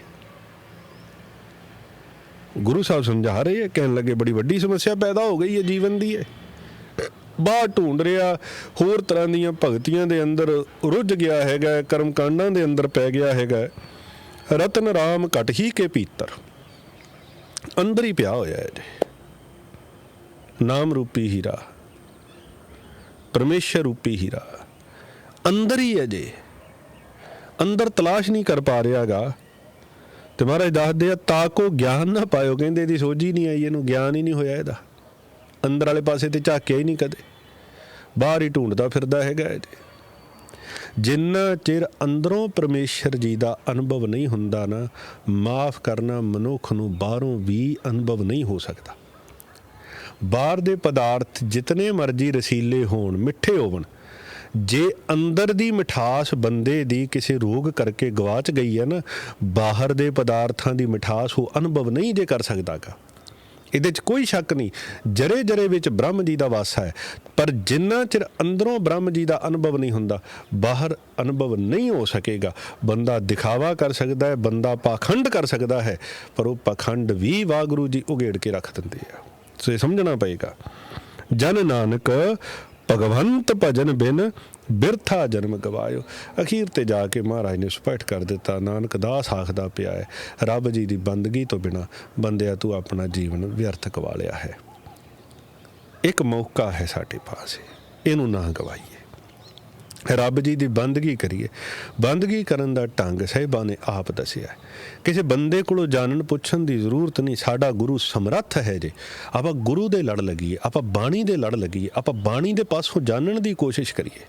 ਗੁਰੂ ਸਾਹਿਬ ਸਮਝਾ ਰਹੇ ਹੈ ਕਹਿਣ ਲੱਗੇ ਬੜੀ ਵੱਡੀ ਸਮੱਸਿਆ ਪੈਦਾ ਹੋ ਗਈ ਹੈ ਜੀਵਨ ਦੀ ਹੈ ਬਾਹਰ ਢੂੰਡ ਰਿਹਾ, ਹੋਰ ਤਰ੍ਹਾਂ ਦੀਆਂ ਭਗਤੀਆਂ ਦੇ ਅੰਦਰ ਰੁੱਝ ਗਿਆ ਹੈਗਾ ਕਰਮ ਕਾਂਡਾਂ ਦੇ ਅੰਦਰ ਪੈ ਗਿਆ ਹੈਗਾ। ਰਤਨ ਰਾਮ ਘਟ ਹੀ ਕੇ ਪੀਤਰ। ਅੰਦਰ ਹੀ ਪਿਆ ਹੋਇਆ ਹੈ ਜੀ ਨਾਮ ਰੂਪੀ ਹੀਰਾ ਪਰਮੇਸ਼ਰ ਰੂਪੀ ਹੀਰਾ। ਅੰਦਰ ਹੀ ਹੈ ਜੇ। ਅੰਦਰ ਤਲਾਸ਼ ਨਹੀਂ ਕਰ ਪਾ ਰਿਹਾਗਾ ਤੇ ਮਹਾਰਾਜ ਦੱਸਦੇ ਆ, ਤਾਂ ਕੋ ਗਿਆਨ ਨਾ ਪਾਇਓ। ਕਹਿੰਦੇ ਇਹਦੀ ਸੋਝ ਹੀ ਨਹੀਂ ਆਈ, ਇਹਨੂੰ ਗਿਆਨ ਹੀ ਨਹੀਂ ਹੋਇਆ ਇਹਦਾ। ਅੰਦਰ ਵਾਲੇ ਪਾਸੇ ਤੇ ਝਾਕਿਆ ਹੀ ਨਹੀਂ ਕਦੇ। ਬਾਹਰ ਹੀ ਢੂੰਡਦਾ ਫਿਰਦਾ ਹੈਗਾ ਇਹ ਤੇ। ਜਿੰਨਾ ਚਿਰ ਅੰਦਰੋਂ ਪਰਮੇਸ਼ਰ ਜੀ ਦਾ ਅਨੁਭਵ ਨਹੀਂ ਹੁੰਦਾ ਨਾ, ਮਾਫ ਕਰਨਾ ਮਨੁੱਖ ਨੂੰ ਬਾਹਰੋਂ ਵੀ ਅਨੁਭਵ ਨਹੀਂ ਹੋ ਸਕਦਾ। ਬਾਹਰ ਦੇ ਪਦਾਰਥ ਜਿਤਨੇ ਮਰਜ਼ੀ ਰਸੀਲੇ ਹੋਣ, ਮਿੱਠੇ ਹੋਵਣ। ਜੇ ਅੰਦਰ ਦੀ ਮਿਠਾਸ ਬੰਦੇ ਦੀ ਕਿਸੇ ਰੋਗ ਕਰਕੇ ਗਵਾਚ ਗਈ ਹੈ ਨਾ, ਬਾਹਰ ਦੇ ਪਦਾਰਥਾਂ ਦੀ ਮਿਠਾਸ ਉਹ ਅਨੁਭਵ ਨਹੀਂ ਜੇ ਕਰ ਸਕਦਾਗਾ। ਇਹਦੇ 'ਚ ਕੋਈ ਸ਼ੱਕ ਨਹੀਂ। ਜਰੇ ਜਰੇ ਵਿੱਚ ਬ੍ਰਹਮ ਜੀ ਦਾ ਵਾਸਾ ਹੈ। ਪਰ ਜਿੰਨਾ ਚਿਰ ਅੰਦਰੋਂ ਬ੍ਰਹਮ ਜੀ ਦਾ ਅਨੁਭਵ ਨਹੀਂ ਹੁੰਦਾ, ਬਾਹਰ ਅਨੁਭਵ ਨਹੀਂ ਹੋ ਸਕੇਗਾ। ਬੰਦਾ ਦਿਖਾਵਾ ਕਰ ਸਕਦਾ ਹੈ, ਬੰਦਾ ਪਾਖੰਡ ਕਰ ਸਕਦਾ ਹੈ, ਪਰ ਉਹ ਪਾਖੰਡ ਵੀ ਵਾਗਰੂ ਜੀ ਉਗੇੜ ਕੇ ਰੱਖ ਦਿੰਦੇ ਆ। ਸੋ ਸਮਝਣਾ ਪਏਗਾ। ਜਨ ਨਾਨਕ, ਭਗਵੰਤ ਭਜਨ ਬਿਨ ਬਿਰਥਾ ਜਨਮ ਗਵਾਇਓ। ਅਖੀਰ ਤੇ ਜਾ ਕੇ ਮਹਾਰਾਜ ਨੇ ਸਪਸ਼ਟ ਕਰ ਦਿੱਤਾ, ਨਾਨਕ ਦਾਸ ਆਖਦਾ ਪਿਆ ਹੈ, ਰੱਬ ਜੀ ਦੀ ਬੰਦਗੀ ਤੋਂ ਬਿਨਾ ਬੰਦਿਆ ਤੂੰ ਆਪਣਾ ਜੀਵਨ ਵਿਅਰਥ ਗਵਾ ਲਿਆ ਹੈ। ਇੱਕ ਮੌਕਾ ਹੈ ਸਾਡੇ ਪਾਸ, ਇਹਨੂੰ ਨਾ ਗਵਾਈਏ। ਰੱਬ ਜੀ ਦੀ ਬੰਦਗੀ ਕਰੀਏ। ਬੰਦਗੀ ਕਰਨ ਦਾ ਢੰਗ ਸਾਹਿਬਾਂ ਨੇ ਆਪ ਦੱਸਿਆ ਹੈ। ਕਿਸੇ ਬੰਦੇ ਕੋਲੋਂ ਜਾਣਨ ਪੁੱਛਣ ਦੀ ਜ਼ਰੂਰਤ ਨਹੀਂ। ਸਾਡਾ ਗੁਰੂ ਸਮਰੱਥ ਹੈ ਜੇ। ਆਪਾਂ ਗੁਰੂ ਦੇ ਲੜ ਲੱਗੀਏ, ਆਪਾਂ ਬਾਣੀ ਦੇ ਲੜ ਲੱਗੀਏ, ਆਪਾਂ ਬਾਣੀ ਦੇ ਪਾਸੋਂ ਜਾਣਨ ਦੀ ਕੋਸ਼ਿਸ਼ ਕਰੀਏ।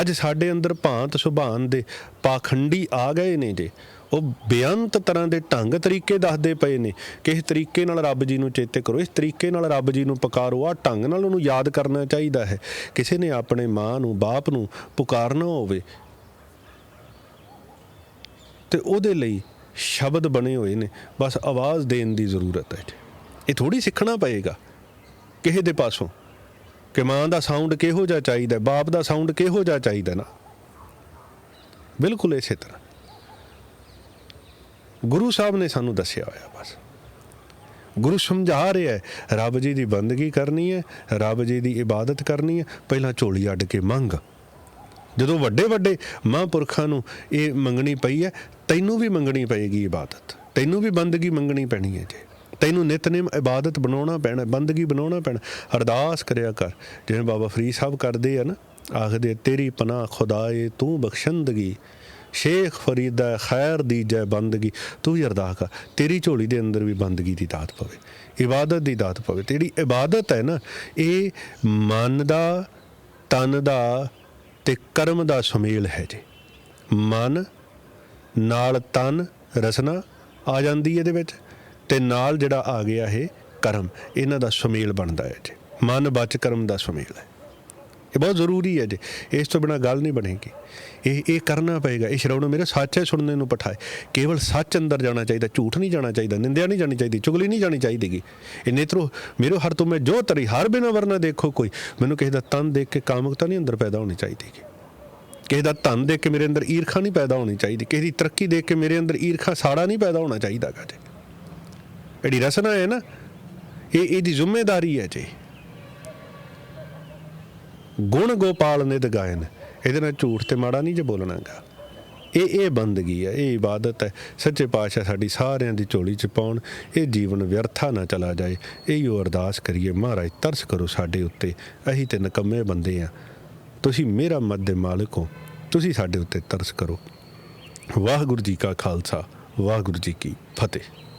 ਅੱਜ ਸਾਡੇ ਅੰਦਰ ਭਾਂਤ ਸੁਭਾਨ ਦੇ ਪਾਖੰਡੀ ਆ ਗਏ ਨੇ ਜੇ। ਉਹ ਬੇਅੰਤ ਤਰ੍ਹਾਂ ਦੇ ਢੰਗ ਤਰੀਕੇ ਦੱਸਦੇ ਪਏ ਨੇ ਕਿਸ ਤਰੀਕੇ ਨਾਲ ਰੱਬ ਜੀ ਨੂੰ ਚੇਤੇ ਕਰੋ, ਇਸ ਤਰੀਕੇ ਨਾਲ ਰੱਬ ਜੀ ਨੂੰ ਪੁਕਾਰੋ। ਆ ਢੰਗ ਨਾਲ ਉਹਨੂੰ ਯਾਦ ਕਰਨਾ ਚਾਹੀਦਾ ਹੈ। ਕਿਸੇ ਨੇ ਆਪਣੇ ਮਾਂ ਨੂੰ, ਬਾਪ ਨੂੰ ਪੁਕਾਰਨਾ ਹੋਵੇ ਤੇ ਉਹਦੇ ਲਈ ਸ਼ਬਦ ਬਣੇ ਹੋਏ ਨੇ। ਬਸ ਆਵਾਜ਼ ਦੇਣ ਦੀ ਜ਼ਰੂਰਤ ਹੈ ਇਹ ਥੋੜੀ ਸਿੱਖਣਾ ਪਏਗਾ। ਕਿਸੇ ਦੇ ਪਾਸੋਂ। ਕਿ ਮਾਂ ਦਾ ਸਾਊਂਡ ਕਿਹੋ ਜਿਹਾ ਚਾਹੀਦਾ ਬਾਪ ਦਾ ਸਾਊਂਡ ਕਿਹੋ ਜਿਹਾ ਚਾਹੀਦਾ ਨਾ। ਬਿਲਕੁਲ ਇਸੇ ਤਰ੍ਹਾਂ। ਗੁਰੂ ਸਾਹਿਬ ਨੇ ਸਾਨੂੰ ਦੱਸਿਆ ਹੋਇਆ ਬਸ। ਗੁਰੂ ਸਮਝਾ ਰਿਹਾ ਹੈ, ਰੱਬ ਜੀ ਦੀ ਬੰਦਗੀ ਕਰਨੀ ਹੈ, ਰੱਬ ਜੀ ਦੀ ਇਬਾਦਤ ਕਰਨੀ ਹੈ, ਪਹਿਲਾਂ ਝੋਲੀ ਅੱਡ ਕੇ ਮੰਗ। ਜਦੋਂ ਵੱਡੇ ਵੱਡੇ ਮਹਾਂਪੁਰਖਾਂ ਨੂੰ ਇਹ ਮੰਗਣੀ ਪਈ ਹੈ, ਤੈਨੂੰ ਵੀ ਮੰਗਣੀ ਪਏਗੀ ਇਬਾਦਤ। ਤੈਨੂੰ ਵੀ ਬੰਦਗੀ ਮੰਗਣੀ ਪੈਣੀ ਹੈ ਜੀ। ਤੈਨੂੰ ਨਿਤਨੇਮ ਇਬਾਦਤ ਬਣਾਉਣਾ ਪੈਣਾ, ਬੰਦਗੀ ਬਣਾਉਣਾ ਪੈਣਾ। ਅਰਦਾਸ ਕਰਿਆ ਕਰ। ਜਿਵੇਂ ਬਾਬਾ ਫਰੀਦ ਸਾਹਿਬ ਕਰਦੇ ਆ ਨਾ, ਆਖਦੇ, ਤੇਰੀ ਪਨਾਹ ਖੁਦਾਏ, ਤੂੰ ਬਖਸ਼ੰਦਗੀ। ਸ਼ੇਖ ਫਰੀਦ ਖੈਰ ਦੀ ਜੈ ਬੰਦਗੀ। ਤੂੰ ਹੀ ਅਰਦਾਸ ਕਰ। ਤੇਰੀ ਝੋਲੀ ਦੇ ਅੰਦਰ ਵੀ ਬੰਦਗੀ ਦੀ ਦਾਤ ਪਵੇ। ਇਬਾਦਤ ਦੀ ਦਾਤ ਪਵੇ। ਤੇ ਜਿਹੜੀ ਇਬਾਦਤ ਹੈ ਨਾ, ਇਹ ਮਨ ਦਾ, ਤਨ ਦਾ ਤੇ ਕਰਮ ਦਾ ਸੁਮੇਲ ਹੈ ਜੀ। ਮਨ, ਨਾਲ ਤਨ, ਰਸਨਾ ਆ ਜਾਂਦੀ ਇਹਦੇ ਵਿੱਚ ਤੇ ਨਾਲ ਜਿਹੜਾ ਆ ਗਿਆ ਇਹ ਕਰਮ, ਇਹਨਾਂ ਦਾ ਸੁਮੇਲ ਬਣਦਾ ਹੈ ਜੀ। ਮਨ ਬਚ ਕਰਮ ਦਾ ਸੁਮੇਲ ਹੈ। ਇਹ ਬਹੁਤ ਜ਼ਰੂਰੀ ਹੈ ਜੀ। ਇਸ ਤੋਂ ਬਿਨਾ ਗੱਲ ਨਹੀਂ ਬਣੇਗੀ। ਇਹ ਇਹ ਕਰਨਾ ਪਏਗਾ। ਇਹ ਸ਼ਰਵਣ ਮੇਰੇ ਸੱਚ ਹੈ, ਸੁਣਨੇ ਨੂੰ ਪਠਾਏ। ਕੇਵਲ ਸੱਚ ਅੰਦਰ ਜਾਣਾ ਚਾਹੀਦਾ, ਝੂਠ ਨਹੀਂ ਜਾਣਾ ਚਾਹੀਦਾ, ਨਿੰਦਿਆ ਨਹੀਂ ਜਾਣੀ ਚਾਹੀਦੀ, ਚੁਗਲੀ ਨਹੀਂ ਜਾਣੀ ਚਾਹੀਦੀਗੀ। ਇਹ ਨੇਤਰੋ, ਮੇਰੇ ਹਰ ਤੋਂ ਮੈਂ ਜੋ ਤਰੀ, ਹਰ ਬਿਨਾ ਵਰਨਾ ਦੇਖੋ ਕੋਈ, ਮੈਨੂੰ ਕਿਸੇ ਦਾ ਤਨ ਦੇਖ ਕੇ ਕਾਮਕਤਾ ਨਹੀਂ ਅੰਦਰ ਪੈਦਾ ਹੋਣੀ ਚਾਹੀਦੀ ਕਿਸੇ ਦਾ ਧਨ ਦੇਖ ਕੇ ਮੇਰੇ ਅੰਦਰ ਈਰਖਾ ਨਹੀਂ ਪੈਦਾ ਹੋਣੀ ਚਾਹੀਦੀ। ਕਿਸੇ ਦੀ ਤਰੱਕੀ ਦੇਖ ਕੇ ਮੇਰੇ ਅੰਦਰ ਈਰਖਾ, ਸਾੜਾ ਨਹੀਂ ਪੈਦਾ ਹੋਣਾ ਚਾਹੀਦਾ ਗਾ ਜੀ। ਜਿਹੜੀ ਰਸਨਾ ਹੈ ਨਾ, ਇਹ, ਇਹਦੀ ਜ਼ਿੰਮੇਵਾਰੀ ਹੈ ਜੀ। ਗੁਣ ਗੋਪਾਲ ਨੇ ਦਗਾਇਨ ਇਹਦੇ ਨਾਲ ਝੂਠ ਤੇ ਮਾੜਾ ਨਹੀਂ ਜੇ ਬੋਲਣਾਗਾ। ਇਹ ਇਹ ਬੰਦਗੀ ਹੈ ਇਹ ਇਬਾਦਤ ਹੈ ਸੱਚੇ ਪਾਤਸ਼ਾਹ ਸਾਡੀ ਸਾਰਿਆਂ ਦੀ ਝੋਲੀ ਚ ਪਾਉਣ, ਇਹ ਜੀਵਨ ਵਿਅਰਥਾ ਨਾ ਚਲਾ ਜਾਏ। ਇਹੋ ਅਰਦਾਸ ਕਰੀਏ, ਮਹਾਰਾਜ ਤਰਸ ਕਰੋ ਸਾਡੇ ਉੱਤੇ। ਅਸੀਂ ਤੇ ਨਕੰਮੇ ਬੰਦੇ ਆ। ਤੁਸੀਂ ਮੇਰਾ ਮੱਦ ਦੇ ਮਾਲਕ ਹੋ। ਤੁਸੀਂ ਸਾਡੇ ਉੱਤੇ ਤਰਸ ਕਰੋ। ਵਾਹਿਗੁਰੂ ਜੀ ਕਾ ਖਾਲਸਾ, ਵਾਹਿਗੁਰੂ ਜੀ ਕੀ ਫਤਿਹ।